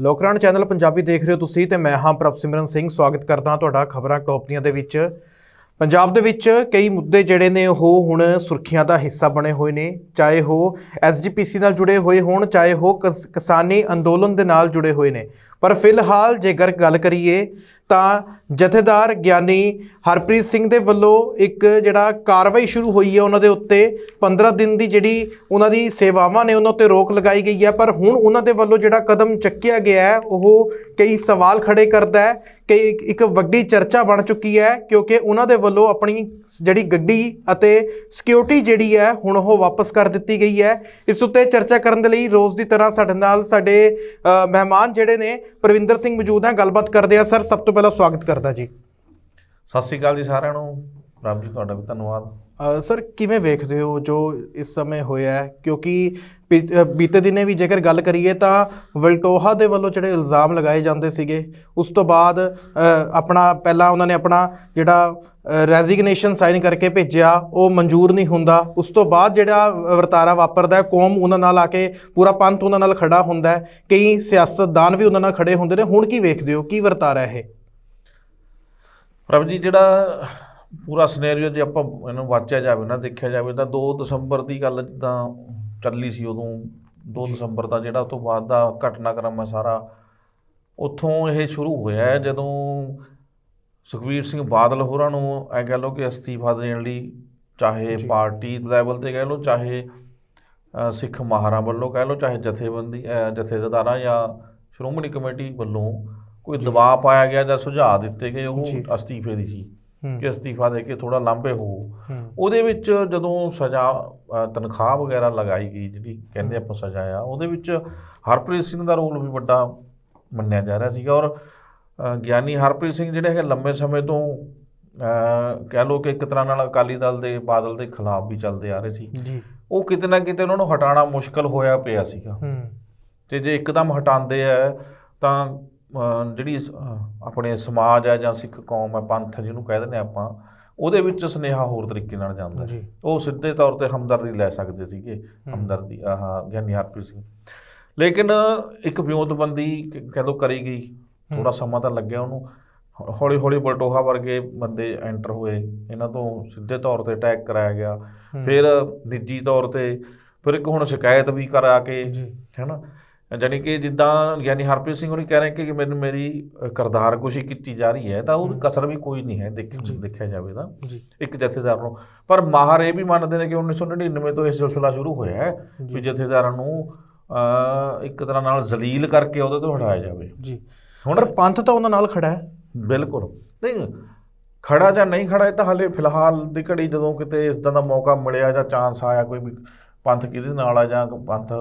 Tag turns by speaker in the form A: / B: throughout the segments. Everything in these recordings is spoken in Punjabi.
A: ਲੋਕਰਾਨ ਚੈਨਲ ਪੰਜਾਬੀ ਦੇਖ ਰਹੇ ਹੋ ਤੁਸੀਂ ਤੇ ਮੈਂ ਹਾਂ ਪ੍ਰਭ ਸਿਮਰਨ ਸਿੰਘ। ਸਵਾਗਤ ਕਰਦਾ ਤੁਹਾਡਾ ਖਬਰਾਂ ਟੋਪੀਆਂ ਦੇ ਵਿੱਚ। ਪੰਜਾਬ ਦੇ ਵਿੱਚ ਕਈ ਮੁੱਦੇ ਜਿਹੜੇ ਨੇ ਉਹ ਹੁਣ ਸੁਰਖੀਆਂ ਦਾ ਹਿੱਸਾ ਬਣੇ ਹੋਏ ਨੇ, ਚਾਹੇ ਉਹ ਐਸਜੀਪੀਸੀ ਨਾਲ ਜੁੜੇ ਹੋਏ ਹੋਣ, ਚਾਹੇ ਉਹ ਕਿਸ- ਕਿਸਾਨੀ ਅੰਦੋਲਨ ਦੇ ਨਾਲ ਜੁੜੇ ਹੋਏ ਨੇ। ਪਰ ਫਿਲਹਾਲ ਜੇਕਰ ਗੱਲ ਕਰੀਏ ਤਾਂ ਜਥੇਦਾਰ ਗਿਆਨੀ ਹਰਪ੍ਰੀਤ ਸਿੰਘ ਦੇ ਵੱਲੋਂ ਇੱਕ ਜਿਹੜਾ ਕਾਰਵਾਈ ਸ਼ੁਰੂ ਹੋਈ ਹੈ ਉਹਨਾਂ ਦੇ ਉੱਤੇ 15 ਦਿਨ ਦੀ ਜਿਹੜੀ ਉਹਨਾਂ ਦੀ ਸੇਵਾਵਾਂ ਨੇ ਉਹਨਾਂ ਉੱਤੇ ਰੋਕ ਲਗਾਈ ਗਈ ਹੈ, ਪਰ ਹੁਣ ਉਹਨਾਂ ਦੇ ਵੱਲੋਂ ਜਿਹੜਾ ਕਦਮ ਚੱਕਿਆ ਗਿਆ ਹੈ, ਉਹ ਕਈ ਸਵਾਲ ਖੜੇ ਕਰਦਾ ਹੈ। ਕਿ ਇੱਕ- ਵੱਡੀ ਚਰਚਾ ਬਣ ਚੁੱਕੀ ਹੈ ਕਿਉਂਕਿ ਉਹਨਾਂ ਦੇ ਵੱਲੋਂ ਆਪਣੀ ਜਿਹੜੀ ਗੱਡੀ ਅਤੇ ਸਿਕਿਉਰਿਟੀ ਜਿਹੜੀ ਹੈ ਹੁਣ ਉਹ ਵਾਪਸ ਕਰ ਦਿੱਤੀ ਗਈ ਹੈ। ਇਸ ਉੱਤੇ ਚਰਚਾ ਕਰਨ ਦੇ ਲਈ ਰੋਜ਼ ਦੀ ਤਰ੍ਹਾਂ ਸਾਡੇ ਨਾਲ ਸਾਡੇ ਮਹਿਮਾਨ ਜਿਹੜੇ ਨੇ ਪ੍ਰਵਿੰਦਰ ਸਿੰਘ ਮੌਜੂਦ ਹੈ। ਗੱਲਬਾਤ ਕਰਦੇ ਆ ਸਰ, ਸਭ ਤੋਂ ਪਹਿਲਾਂ ਸਵਾਗਤ ਕਰਦਾ ਜੀ।
B: ਸਤਿ ਸ਼੍ਰੀ ਅਕਾਲ ਜੀ ਸਾਰਿਆਂ ਨੂੰ। ਰੱਬ ਜੀ ਤੁਹਾਡਾ ਵੀ ਧੰਨਵਾਦ।
A: ਸਰ, ਕਿਵੇਂ ਵੇਖਦੇ ਹੋ ਜੋ ਇਸ ਸਮੇਂ ਹੋਇਆ ਹੈ? ਕਿਉਂਕਿ ਬੀ- ਬੀਤੇ ਦਿਨੇ ਵੀ ਜੇਕਰ ਗੱਲ ਕਰੀਏ ਤਾਂ ਵਲਟੋਹਾ ਦੇ ਵੱਲੋਂ ਜਿਹੜੇ ਇਲਜ਼ਾਮ ਲਗਾਏ ਜਾਂਦੇ ਸੀਗੇ, ਉਸ ਤੋਂ ਬਾਅਦ ਆਪਣਾ, ਪਹਿਲਾਂ ਉਹਨਾਂ ਨੇ ਆਪਣਾ ਜਿਹੜਾ ਰੈਜ਼ਿਗਨੇਸ਼ਨ ਸਾਈਨ ਕਰਕੇ ਭੇਜਿਆ, ਉਹ ਮਨਜ਼ੂਰ ਨਹੀਂ ਹੁੰਦਾ। ਉਸ ਤੋਂ ਬਾਅਦ ਜਿਹੜਾ ਵਰਤਾਰਾ ਵਾਪਰਦਾ ਹੈ, ਕੌਮ ਉਹਨਾਂ ਨਾਲ ਆ ਕੇ ਪੂਰਾ ਪੰਥ ਉਹਨਾਂ ਨਾਲ ਖੜਾ ਹੁੰਦਾ ਹੈ। ਕਈ ਸਿਆਸਤਦਾਨ ਵੀ ਉਹਨਾਂ ਨਾਲ ਖੜੇ ਹੁੰਦੇ ਨੇ। ਹੁਣ ਕੀ ਵੇਖਦੇ ਹੋ? ਕੀ ਵਰਤਾਰਾ ਇਹ?
B: ਪ੍ਰਭ ਜੀ, ਜਿਹੜਾ ਪੂਰਾ ਸਿਨੈਰੀਓ ਜੇ ਆਪਾਂ ਇਹਨੂੰ ਵਾਚਿਆ ਜਾਵੇ ਨਾ ਦੇਖਿਆ ਜਾਵੇ ਤਾਂ 2 ਦਸੰਬਰ ਦੀ ਗੱਲ ਜਿੱਦਾਂ ਚੱਲੀ ਸੀ ਉਦੋਂ 2 ਦਸੰਬਰ ਦਾ ਜਿਹੜਾ ਉਸ ਤੋਂ ਬਾਅਦ ਦਾ ਘਟਨਾਕ੍ਰਮ ਹੈ ਸਾਰਾ ਉੱਥੋਂ ਇਹ ਸ਼ੁਰੂ ਹੋਇਆ ਹੈ ਜਦੋਂ ਸੁਖਬੀਰ ਸਿੰਘ ਬਾਦਲ ਹੋਰਾਂ ਨੂੰ ਐ ਕਹਿ ਲਓ ਕਿ ਅਸਤੀਫਾ ਦੇਣ ਲਈ ਚਾਹੇ। ਪਾਰਟੀ ਲੈਵਲ ਤੇ ਕਹਿ ਲਓ ਚਾਹੇ ਸਿੱਖ ਮਾਹਰਾਂ ਵੱਲੋਂ ਕਹਿ ਲਓ ਚਾਹੇ ਜਥੇਬੰਦੀ ਜਥੇਦਾਰਾਂ ਜਾਂ ਸ਼੍ਰੋਮਣੀ ਕਮੇਟੀ ਵੱਲੋਂ ਕੋਈ। ਦਬਾਅ ਪਾਇਆ ਗਿਆ ਜਾਂ ਸੁਝਾਅ ਦਿੱਤੇ ਗਏ ਉਹ। ਅਸਤੀਫੇ ਦੀ ਸੀ ਕਿ ਅਸਤੀਫਾ ਦੇ ਕੇ ਥੋੜਾ ਲਾਂਭੇ ਹੋ। ਉਹਦੇ ਵਿੱਚ ਜਦੋਂ ਸਜ਼ਾ ਤਨਖਾਹ ਵਗੈਰਾ ਲਗਾਈ ਗਈ ਜਿਹੜੀ ਕਹਿੰਦੇ ਆਪਾਂ ਸਜ਼ਾ ਆ ਉਹਦੇ ਵਿੱਚ ਹਰਪ੍ਰੀਤ ਸਿੰਘ ਦਾ ਰੋਲ ਵੀ ਵੱਡਾ ਮੰਨਿਆ ਜਾ ਰਿਹਾ ਸੀਗਾ ਔਰ ਗਿਆਨੀ ਹਰਪ੍ਰੀਤ ਸਿੰਘ ਜਿਹੜੇ ਹੈਗੇ ਲੰਬੇ ਸਮੇਂ ਤੋਂ ਕਹਿ ਲਓ ਕਿ ਇੱਕ ਤਰ੍ਹਾਂ ਨਾਲ ਅਕਾਲੀ ਦਲ ਦੇ ਬਾਦਲ ਦੇ ਖਿਲਾਫ ਵੀ ਚੱਲਦੇ ਆ ਰਹੇ ਸੀ।
A: ਜੀ।
B: ਉਹ ਕਿਤੇ ਨਾ ਕਿਤੇ ਉਹਨਾਂ ਨੂੰ ਹਟਾਉਣਾ ਮੁਸ਼ਕਲ ਹੋਇਆ ਪਿਆ ਸੀਗਾ।
A: ਹੂੰ।
B: ਤੇ ਜੇ ਇੱਕਦਮ ਹਟਾਉਂਦੇ ਆ ਤਾਂ ਜਿਹੜੀ ਸ- ਆਪਣੇ ਸਮਾਜ ਹੈ ਜਾਂ ਸਿੱਖ ਕੌਮ ਹੈ ਪੰਥ ਜਿਹਨੂੰ ਕਹਿ ਦਿੰਦੇ ਆਪਾਂ ਉਹਦੇ ਵਿੱਚ ਸੁਨੇਹਾ ਹੋਰ ਤਰੀਕੇ ਨਾਲ ਜਾਂਦਾ ਹੈ। ਉਹ ਸਿੱਧੇ ਤੌਰ ਤੇ ਹਮਦਰਦੀ ਲੈ ਸਕਦੇ ਸੀਗੇ। ਹਮਦਰਦੀ ਆਹ ਗਿਆਨੀ ਹਰਪ੍ਰੀਤ ਸਿੰਘ। ਲੇਕਿਨ ਇੱਕ ਵਿਉਂਤਬੰਦੀ ਕ- ਕਹਿ ਲਓ ਕਰੀ ਗਈ। ਥੋੜਾ ਸਮਾਂ ਤਾਂ ਲੱਗਿਆ ਉਹਨੂੰ। ਹੌਲੀ ਹੌਲੀ ਬਲਟੋਹਾ ਵਰਗੇ ਬੰਦੇ ਐਂਟਰ ਹੋਏ। ਇਹਨਾਂ ਤੋਂ ਸਿੱਧੇ ਤੌਰ ਤੇ ਅਟੈਕ ਕਰਾਇਆ ਗਿਆ। ਫਿਰ ਨਿੱਜੀ ਤੌਰ ਤੇ ਫਿਰ ਇੱਕ ਹੁਣ ਸ਼ਿਕਾਇਤ ਵੀ ਕਰਾ ਕੇ ਹੈਨਾ? ਜਾਣੀ ਕਿ ਜਿੱਦਾਂ ਯਾਨੀ ਹਰਪ੍ਰੀਤ ਸਿੰਘ ਹੋਣੀ ਕਹਿ ਰਹੇ ਕਿ ਮੈਨੂੰ ਮੇਰੀ ਅ, ਕਰਤਾਰ ਕੁਸ਼ੀ ਕੀਤੀ ਜਾ ਰਹੀ ਹੈ ਤਾਂ
A: ਹਮ।
B: ਕਸਰ ਵੀ ਕੋਈ ਨਹੀਂ ਹੈ ਦੇਖ
A: ਜੀ।
B: ਦੇਖਿਆ ਜਾਵੇ ਤਾਂ। ਇੱਕ ਜਥੇਦਾਰ ਨੂੰ। ਪਰ ਮਾਹਰ ਇਹ ਵੀ ਮੰਨਦੇ ਨੇ ਕਿ 1999 ਤੋਂ ਇਹ ਸਿਲਸਿਲਾ ਸ਼ੁਰੂ ਹੋਇਆ ਹੈ। ਵੀ ਜਥੇਦਾਰਾਂ ਨੂੰ ਇੱਕ ਤਰ੍ਹਾਂ ਨਾਲ ਜ਼ਲੀਲ ਕਰਕੇ ਉਹਦੇ ਤੋਂ ਹਟਾਇਆ ਜਾਵੇ।
A: ਜੀ।
B: ਹੁਣ
A: ਪੰਥ ਤਾਂ ਉਹਨਾਂ ਨਾਲ ਖੜਾ ਹੈ।
B: ਬਿਲਕੁਲ। ਨਹੀਂ ਖੜਾ ਜਾਂ ਨਹੀਂ ਖੜਾ ਇਹ ਤਾਂ ਹਾਲੇ ਫਿਲਹਾਲ ਦੀ ਘੜੀ ਜਦੋਂ ਕਿਤੇ ਇਸ ਤਰ੍ਹਾਂ ਦਾ ਮੌਕਾ ਮਿਲਿਆ ਜਾਂ ਚਾਂਸ ਆਇਆ ਕੋਈ ਵੀ ਪੰਥ ਕਿਹਦੇ ਨਾਲ ਆ ਜਾਂ ਪੰਥ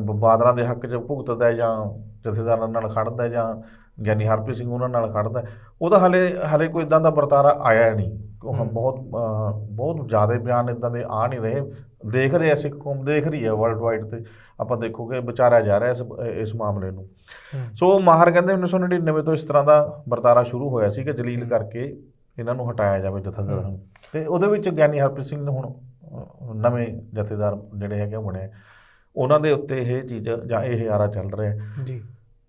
B: ਬਾਦਲਾਂ ਦੇ ਹੱਕ 'ਚ ਭੁਗਤਦਾ ਜਾਂ ਜਥੇਦਾਰਾਂ ਨਾਲ ਖੜਦਾ ਜਾਂ ਗਿਆਨੀ ਹਰਪ੍ਰੀਤ ਸਿੰਘ ਉਹਨਾਂ ਨਾਲ ਖੜਦਾ। ਉਹਦਾ ਹਲੇ ਹਲੇ ਕੋਈ ਇਦਾਂ ਦਾ ਵਰਤਾਰਾ ਆਇਆ ਨਹੀਂ। ਉਹ। ਬਹੁਤ ਬਹੁਤ ਜ਼ਿਆਦਾ ਬਿਆਨ ਇਦਾਂ ਦੇ ਆ ਨਹੀਂ ਰਹੇ। ਦੇਖ ਰਹੇ ਅਸੀਂ ਕੌਮ ਦੇਖ ਰਹੀ ਹੈ ਵਰਲਡ ਵਾਈਡ ਤੇ। ਆਪਾਂ ਦੇਖੋਗੇ ਵਿਚਾਰਿਆ ਜਾ ਰਿਹਾ ਇਸ ਇਸ ਮਾਮਲੇ ਨੂੰ। ਸੋ ਮਾਹਰ ਕਹਿੰਦੇ 1999 ਤੋਂ ਇਸ ਤਰ੍ਹਾਂ ਦਾ ਵਰਤਾਰਾ ਸ਼ੁਰੂ ਹੋਇਆ ਸੀ ਕਿ ਜਲੀਲ ਕਰਕੇ ਇਹਨਾਂ ਨੂੰ ਹਟਾਇਆ ਜਾਵੇ ਜਥੇਦਾਰਾਂ ਨੂੰ। ਤੇ ਉਹਦੇ ਵਿੱਚ ਗਿਆਨੀ ਹਰਪ੍ਰੀਤ ਸਿੰਘ ਨੇ ਹੁਣ ਨਵੇਂ ਜਥੇਦਾਰ ਜਿਹੜੇ ਹੈਗੇ ਬਣੇ ਉਹਨਾਂ ਦੇ ਉੱਤੇ ਇਹ ਚੀਜ਼ ਜਾਂ ਇਹ ਹਾਰਾ ਚੱਲ ਰਿਹਾ ਹੈ।
A: ਜੀ।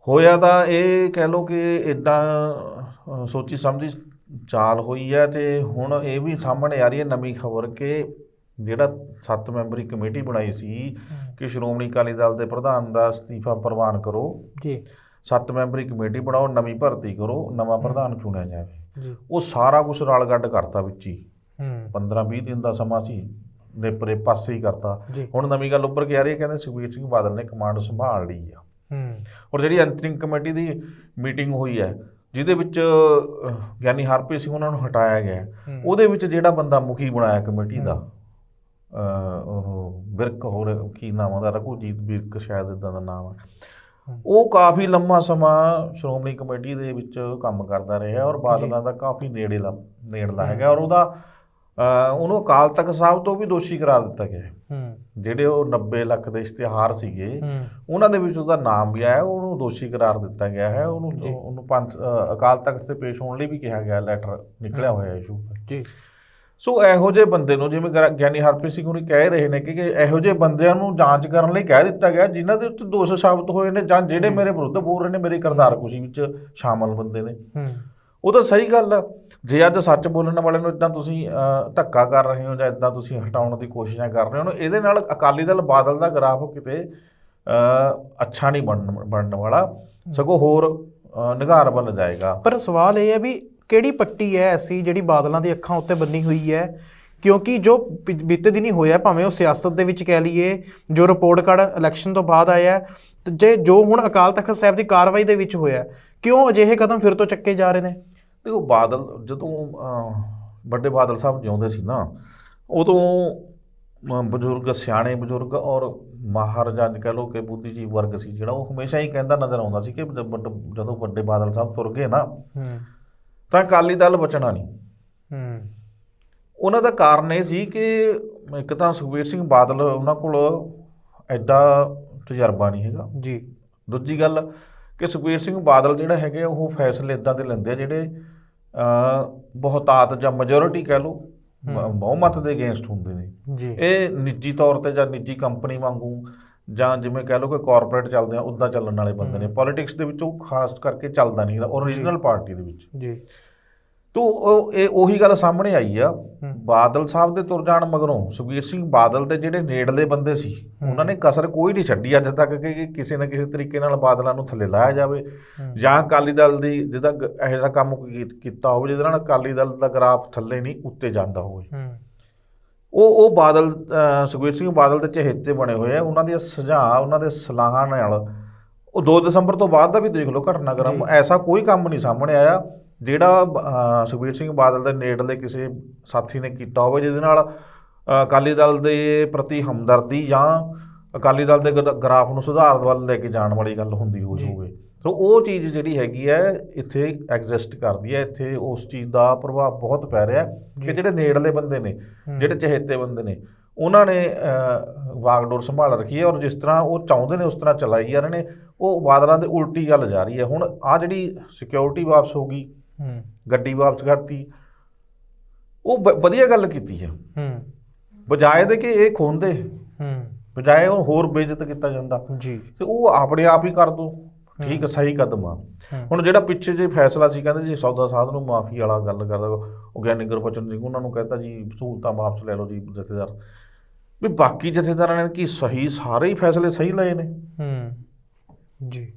B: ਹੋਇਆ ਤਾਂ ਇਹ ਕਹਿ ਲਓ ਕਿ ਇਦਾਂ ਸੋਚੀ ਸਮਝੀ ਚਾਲ ਹੋਈ ਹੈ ਤੇ ਹੁਣ ਇਹ ਵੀ ਸਾਹਮਣੇ ਆ ਰਹੀ ਹੈ ਨਵੀਂ ਖਬਰ ਕਿ ਜਿਹੜਾ ਸੱਤ ਮੈਂਬਰੀ ਕਮੇਟੀ ਬਣਾਈ ਸੀ ਕਿ ਸ਼੍ਰੋਮਣੀ ਅਕਾਲੀ ਦਲ ਦੇ ਪ੍ਰਧਾਨ ਦਾ ਅਸਤੀਫਾ ਪ੍ਰਵਾਨ ਕਰੋ।
A: ਜੀ।
B: ਸੱਤ ਮੈਂਬਰੀ ਕਮੇਟੀ ਬਣਾਓ ਨਵੀਂ ਭਰਤੀ ਕਰੋ ਨਵਾਂ ਪ੍ਰਧਾਨ ਚੁਣਿਆ ਜਾਵੇ। ਉਹ ਸਾਰਾ ਕੁਝ ਰਲ ਗੱਡ ਕਰਤਾ ਵਿੱਚ ਹੀ।
A: ਹੂੰ।
B: 15 20 ਦਿਨ ਦਾ ਸਮਾਂ ਸੀ। ਦੇ ਪਰੇ ਪਾਸੇ ਹੀ ਕਰਤਾ। ਹੁਣ ਨਵੀਂ ਗੱਲ ਉੱਪਰ ਕੇ ਆ ਰਹੀ ਹੈ ਕਹਿੰਦੇ ਸੁਖਬੀਰ ਸਿੰਘ ਬਾਦਲ ਨੇ ਕਮਾਂਡ ਸੰਭਾਲ ਲਈ ਆ।
A: ਹੂੰ।
B: ਔਰ ਜਿਹੜੀ ਅੰਤਰਿੰਗ ਕਮੇਟੀ ਦੀ ਮੀਟਿੰਗ ਹੋਈ ਹੈ ਜਿਹਦੇ ਵਿੱਚ ਗਿਆਨੀ ਹਰਪ੍ਰੀਤ ਸਿੰਘ ਉਹਨਾਂ ਨੂੰ ਹਟਾਇਆ ਗਿਆ। ਉਹਦੇ ਵਿੱਚ ਜਿਹੜਾ ਬੰਦਾ ਮੁਖੀ ਬਣਾਇਆ ਕਮੇਟੀ ਦਾ ਉਹ ਬਿਰਕ ਹੋਰ ਕੀ ਨਾਮ ਉਹਦਾ ਰਘੂਜੀਤ ਬਿਰਕ ਸ਼ਾਇਦ ਇਦਾਂ ਦਾ ਨਾਮ ਹੈ। ਉਹ ਕਾਫੀ ਲੰਮਾ ਸਮਾਂ ਸ਼੍ਰੋਮਣੀ ਕਮੇਟੀ ਦੇ ਵਿੱਚ ਕੰਮ ਕਰਦਾ ਰਿਹਾ ਔਰ ਬਾਦਲਾਂ ਦਾ ਕਾਫੀ ਨੇੜੇ ਦਾ ਨੇੜਲਾ। ਹੈਗਾ ਔਰ ਉਹਦਾ ਉਹਨੂੰ ਅਕਾਲ ਤਖਤ ਸਾਹਿਬ ਤੋਂ ਵੀ ਦੋਸ਼ੀ ਕਰਾਰ ਦਿੱਤਾ ਗਿਆ ਹੈ। ਜਿਹੜੇ ਉਹ 90 ਲੱਖ ਦੇ ਇਸ਼ਤਿਹਾਰ ਸੀਗੇ ਉਹਨਾਂ ਦੇ ਵਿੱਚ ਉਹਦਾ ਨਾਮ ਵੀ ਆਇਆ ਉਹਨੂੰ ਦੋਸ਼ੀ ਕਰਾਰ ਦਿੱਤਾ ਗਿਆ ਹੈ। ਉਹਨੂੰ ਉਹਨੂੰ ਅ, ਅਕਾਲ ਤਖਤ ਤੇ ਪੇਸ਼ ਹੋਣ ਲਈ ਵੀ ਕਿਹਾ ਗਿਆ ਲੈਟਰ ਨਿਕਲਿਆ ਹੋਇਆ ਇਸ਼ੂ।
A: ਜੀ।
B: ਸੋ ਇਹੋ ਜਿਹੇ ਬੰਦੇ ਨੂੰ ਜਿਵੇਂ ਗਿਆਨੀ ਹਰਪ੍ਰੀਤ ਸਿੰਘ ਹੁਣੀ ਕਹਿ ਰਹੇ ਨੇ ਕਿ ਇਹੋ ਜਿਹੇ ਬੰਦਿਆਂ ਨੂੰ ਜਾਂਚ ਕਰਨ ਲਈ ਕਹਿ ਦਿੱਤਾ ਗਿਆ ਜਿਨ੍ਹਾਂ ਦੇ ਉੱਤੇ ਦੋਸ਼ ਸਾਬਤ ਹੋਏ ਨੇ ਜਾਂ ਜਿਹੜੇ ਮੇਰੇ ਵਿਰੁੱਧ ਬੋਲ ਰਹੇ ਨੇ ਮੇਰੀ ਕਿਰਦਾਰਕੁਸ਼ੀ ਵਿੱਚ ਸ਼ਾਮਲ ਬੰਦੇ ਨੇ।
A: ਹੂੰ।
B: ਉਹ ਤਾਂ ਸਹੀ ਗੱਲ ਆ। ਜੇ ਅੱਜ ਸੱਚ ਬੋਲਣ ਵਾਲੇ ਨੂੰ ਇਦਾਂ ਤੁਸੀਂ ਧੱਕਾ ਕਰ ਰਹੇ ਹੋ ਜਾਂ ਇਦਾਂ ਤੁਸੀਂ ਹਟਾਉਣ ਦੀ ਕੋਸ਼ਿਸ਼ਾਂ ਕਰ ਰਹੇ ਹੋ ਇਹਦੇ ਨਾਲ ਅਕਾਲੀ ਦਲ ਬਾਦਲ ਦਾ ਗ੍ਰਾਫ ਕਿਤੇ ਅੱਛਾ ਨਹੀਂ ਬਣਨ ਬਣਨ ਵਾਲਾ। ਸਗੋਂ ਹੋਰ ਅਹ, ਨਿਘਾਰ ਬਣ ਜਾਏਗਾ।
A: ਪਰ ਸਵਾਲ ਇਹ ਹੈ ਵੀ ਕਿਹੜੀ ਪੱਟੀ ਹੈ ਐਸੀ ਜਿਹੜੀ ਬਾਦਲਾਂ ਦੀ ਅੱਖਾਂ ਉੱਤੇ ਬੰਨੀ ਹੋਈ ਹੈ? ਕਿਉਂਕਿ ਜੋ ਪਿ- ਬੀਤੇ ਦਿਨੀ ਹੋਇਆ ਭਾਵੇਂ ਉਹ ਸਿਆਸਤ ਦੇ ਵਿੱਚ ਕਹਿ ਲਈਏ ਜੋ ਰਿਪੋਰਟ ਕਾਰਡ ਇਲੈਕਸ਼ਨ ਤੋਂ ਬਾਅਦ ਆਇਆ ਹੈ, ਜੇ ਜੋ ਹੁਣ ਅਕਾਲ ਤਖਤ ਸਾਹਿਬ ਦੀ ਕਾਰਵਾਈ ਦੇ ਵਿੱਚ ਹੋਇਆ ਕਿਉਂ ਅਜਿਹੇ ਕਦਮ ਫਿਰ ਤੋਂ ਚੱਕੇ ਜਾ ਰਹੇ ਨੇ?
B: ਦੇਖੋ ਬਾਦਲ ਜਦੋਂ ਵੱਡੇ ਬਾਦਲ ਸਾਹਿਬ ਜਿਉਂਦੇ ਸੀ ਨਾ ਉਦੋਂ ਬਜ਼ੁਰਗ ਸਿਆਣੇ ਬਜ਼ੁਰਗ ਔਰ ਮਾਹਰ ਜੰਜ ਕਹਿ ਲੋ ਕਿ ਬੁੱਧੀਜੀਵ ਵਰਗ ਸੀ ਜਿਹੜਾ ਉਹ ਹਮੇਸ਼ਾ ਹੀ ਕਹਿੰਦਾ ਨਜ਼ਰ ਆਉਂਦਾ ਸੀ ਕਿ ਜਦ ਵੱਡ- ਬਾਦਲ ਸਾਹਿਬ ਤੁਰ ਗਏ ਨਾ ਤਾਂ ਅਕਾਲੀ ਦਲ ਬਚਣਾ ਨਹੀਂ।
A: ਹੂੰ।
B: ਉਹਨਾਂ ਦਾ ਕਾਰਨ ਇਹ ਸੀ ਕਿ ਇੱਕ ਤਾਂ ਸੁਖਬੀਰ ਸਿੰਘ ਬਾਦਲ ਉਹਨਾਂ ਕੋਲ ਐਡਾ ਤਜਰਬਾ ਨਹੀਂ ਹੈਗਾ।
A: ਜੀ।
B: ਦੂਜੀ ਗੱਲ ਕਿ ਸੁਖਬੀਰ ਸਿੰਘ ਬਾਦਲ ਜਿਹੜਾ ਹੈਗੇ ਉਹ ਫੈਸਲੇ ਇਦਾਂ ਦੇ ਲੈਂਦੇ ਆ ਜਿਹੜੇ ਬਹੁਤਾਤ ਜਾਂ ਮੈਜੋਰਿਟੀ ਕਹਿ ਲਓ ਬਹੁਮਤ ਦੇ ਅਗੇਂਸਟ ਹੁੰਦੇ ਨੇ।
A: ਜੀ।
B: ਇਹ ਨਿੱਜੀ ਤੌਰ ਤੇ ਜਾਂ ਨਿੱਜੀ ਕੰਪਨੀ ਵਾਂਗੂ ਜਾਂ ਜਿਵੇਂ ਕਹਿ ਲਓ ਕਿ ਕਾਰਪੋਰੇਟ ਚੱਲਦੇ ਆ ਉਦਾਂ ਚੱਲਣ ਵਾਲੇ ਬੰਦੇ ਨੇ। ਪੋਲਿਟਿਕਸ ਦੇ ਵਿੱਚ ਉਹ ਖਾਸ ਕਰਕੇ ਚੱਲਦਾ ਨਹੀਂ ਓਰੀਜਨਲ ਪਾਰਟੀ ਦੇ ਵਿੱਚ।
A: ਜੀ।
B: ਤੋ ਉਹ ਇਹ ਉਹੀ ਗੱਲ ਸਾਹਮਣੇ ਆਈ ਆ। ਬਾਦਲ ਸਾਹਿਬ ਦੇ ਤੁਰ ਜਾਣ ਮਗਰੋਂ ਸੁਖਬੀਰ ਸਿੰਘ ਬਾਦਲ ਦੇ ਜਿਹੜੇ ਨੇੜਲੇ ਬੰਦੇ ਸੀ ਉਹਨਾਂ ਨੇ ਕਸਰ ਕੋਈ ਨਹੀਂ ਛੱਡੀ ਅੱਜ ਤੱਕ ਕਿ ਕਿਸੇ ਨਾ ਕਿਸੇ ਤਰੀਕੇ ਨਾਲ ਬਾਦਲਾਂ ਨੂੰ ਥੱਲੇ ਲਾਇਆ ਜਾਵੇ। ਜਾਂ ਅਕਾਲੀ ਦਲ ਦੀ ਜਿਹਦਾ ਜਿਹਾ ਕੰਮ ਕੀਤਾ ਹੋਵੇ ਜਿਹਦੇ ਨਾਲ ਅਕਾਲੀ ਦਲ ਦਾ ਗ੍ਰਾਫ ਥੱਲੇ ਨਹੀਂ ਉੱਤੇ ਜਾਂਦਾ ਹੋਵੇ। ਉਹ ਉਹ ਬਾਦਲ ਸੁਖਬੀਰ ਸਿੰਘ ਬਾਦਲ ਦੇ ਚਹੇਤੇ ਬਣੇ ਹੋਏ ਆ। ਉਹਨਾਂ ਦੇ ਸੁਝਾਅ ਉਹਨਾਂ ਦੇ ਸਲਾਹਾਂ ਨਾਲ ਉਹ 2 ਦਸੰਬਰ ਤੋਂ ਬਾਅਦ ਦਾ ਵੀ ਦੇਖ ਲਓ ਘਟਨਾਕ੍ਰਮ। ਐਸਾ ਕੋਈ ਕੰਮ ਨਹੀਂ ਸਾਹਮਣੇ ਆਇਆ। ਜਿਹੜਾ ਸੁਖਬੀਰ ਸਿੰਘ ਬਾਦਲ ਦੇ ਨੇੜਲੇ ਕਿਸੇ ਸਾਥੀ ਨੇ ਕੀਤਾ ਹੋਵੇ ਜਿਹਦੇ ਨਾਲ ਅਕਾਲੀ ਦਲ ਦੇ ਪ੍ਰਤੀ ਹਮਦਰਦੀ ਜਾਂ ਅਕਾਲੀ ਦਲ ਦੇ ਗ੍ਰਾਫ ਨੂੰ ਸੁਧਾਰ ਵੱਲ ਲੈ ਕੇ ਜਾਣ ਵਾਲੀ ਗੱਲ ਹੁੰਦੀ ਹੋ। ਹੋਵੇ ਸੋ ਉਹ ਚੀਜ਼ ਜਿਹੜੀ ਹੈਗੀ ਹੈ ਇੱਥੇ ਐਗਜ਼ਿਸਟ ਕਰਦੀ ਹੈ ਇੱਥੇ ਉਸ ਚੀਜ਼ ਦਾ ਪ੍ਰਭਾਵ ਬਹੁਤ ਪੈ ਰਿਹਾ। ਕਿ ਜਿਹੜੇ ਨੇੜਲੇ ਬੰਦੇ ਨੇ। ਜਿਹੜੇ ਚਹੇਤੇ ਬੰਦੇ ਨੇ ਉਹਨਾਂ ਨੇ ਵਾਗਡੋਰ ਸੰਭਾਲ ਰੱਖੀ ਹੈ ਔਰ ਜਿਸ ਤਰ੍ਹਾਂ ਉਹ ਚਾਹੁੰਦੇ ਨੇ ਉਸ ਤਰ੍ਹਾਂ ਚਲਾਈ ਜਾ ਰਹੇ ਨੇ ਉਹ ਬਾਦਲਾਂ ਦੇ ਉਲਟੀ ਗੱਲ ਜਾ ਰਹੀ ਹੈ ਹੁਣ ਆ ਜਿਹੜੀ ਸਿਕਿਉਰਿਟੀ ਵਾਪਸ ਹੋ ਗਈ
A: ਹੂੰ।
B: ਗੱਡੀ ਵਾਪਸ ਕਰਤੀ। ਉਹ ਵਧੀਆ ਗੱਲ ਕੀਤੀ ਹੈ
A: ਹੂੰ।
B: ਬਜਾਏ ਦੇ ਕਿ ਇਹ ਖੋਂਦੇ
A: ਹੂੰ।
B: ਬਜਾਏ ਉਹ ਹੋਰ ਬੇਇੱਜ਼ਤ ਕੀਤਾ ਜਾਂਦਾ।
A: ਜੀ।
B: ਤੇ ਉਹ ਆਪਣੇ ਆਪ ਹੀ ਕਰ ਦੋ। ਠੀਕ ਸਹੀ ਕਦਮ ਆ। ਹੁਣ ਜਿਹੜਾ ਪਿੱਛੇ ਜੇ ਫੈਸਲਾ ਸੀ ਕਹਿੰਦੇ ਜੀ ਸੌਦਾ ਸਾਧ ਨੂੰ ਮਾਫੀ ਵਾਲਾ ਗੱਲ ਕਰਦਾ ਉਹ ਗਿਆਨੀ ਗੁਰਬਚਨ ਸਿੰਘ ਉਹਨਾਂ ਨੂੰ ਕਹਿੰਦਾ ਜੀ ਸਹੂਲਤਾਂ ਵਾਪਸ ਲੈ ਲਓ ਜੀ ਜਥੇਦਾਰ। ਵੀ ਬਾਕੀ ਜਥੇਦਾਰਾਂ ਨੇ ਕੀ ਸਹੀ ਸਾਰੇ ਹੀ ਫੈਸਲੇ ਸਹੀ ਲਏ ਨੇ।
A: ਹੂੰ। ਜੀ।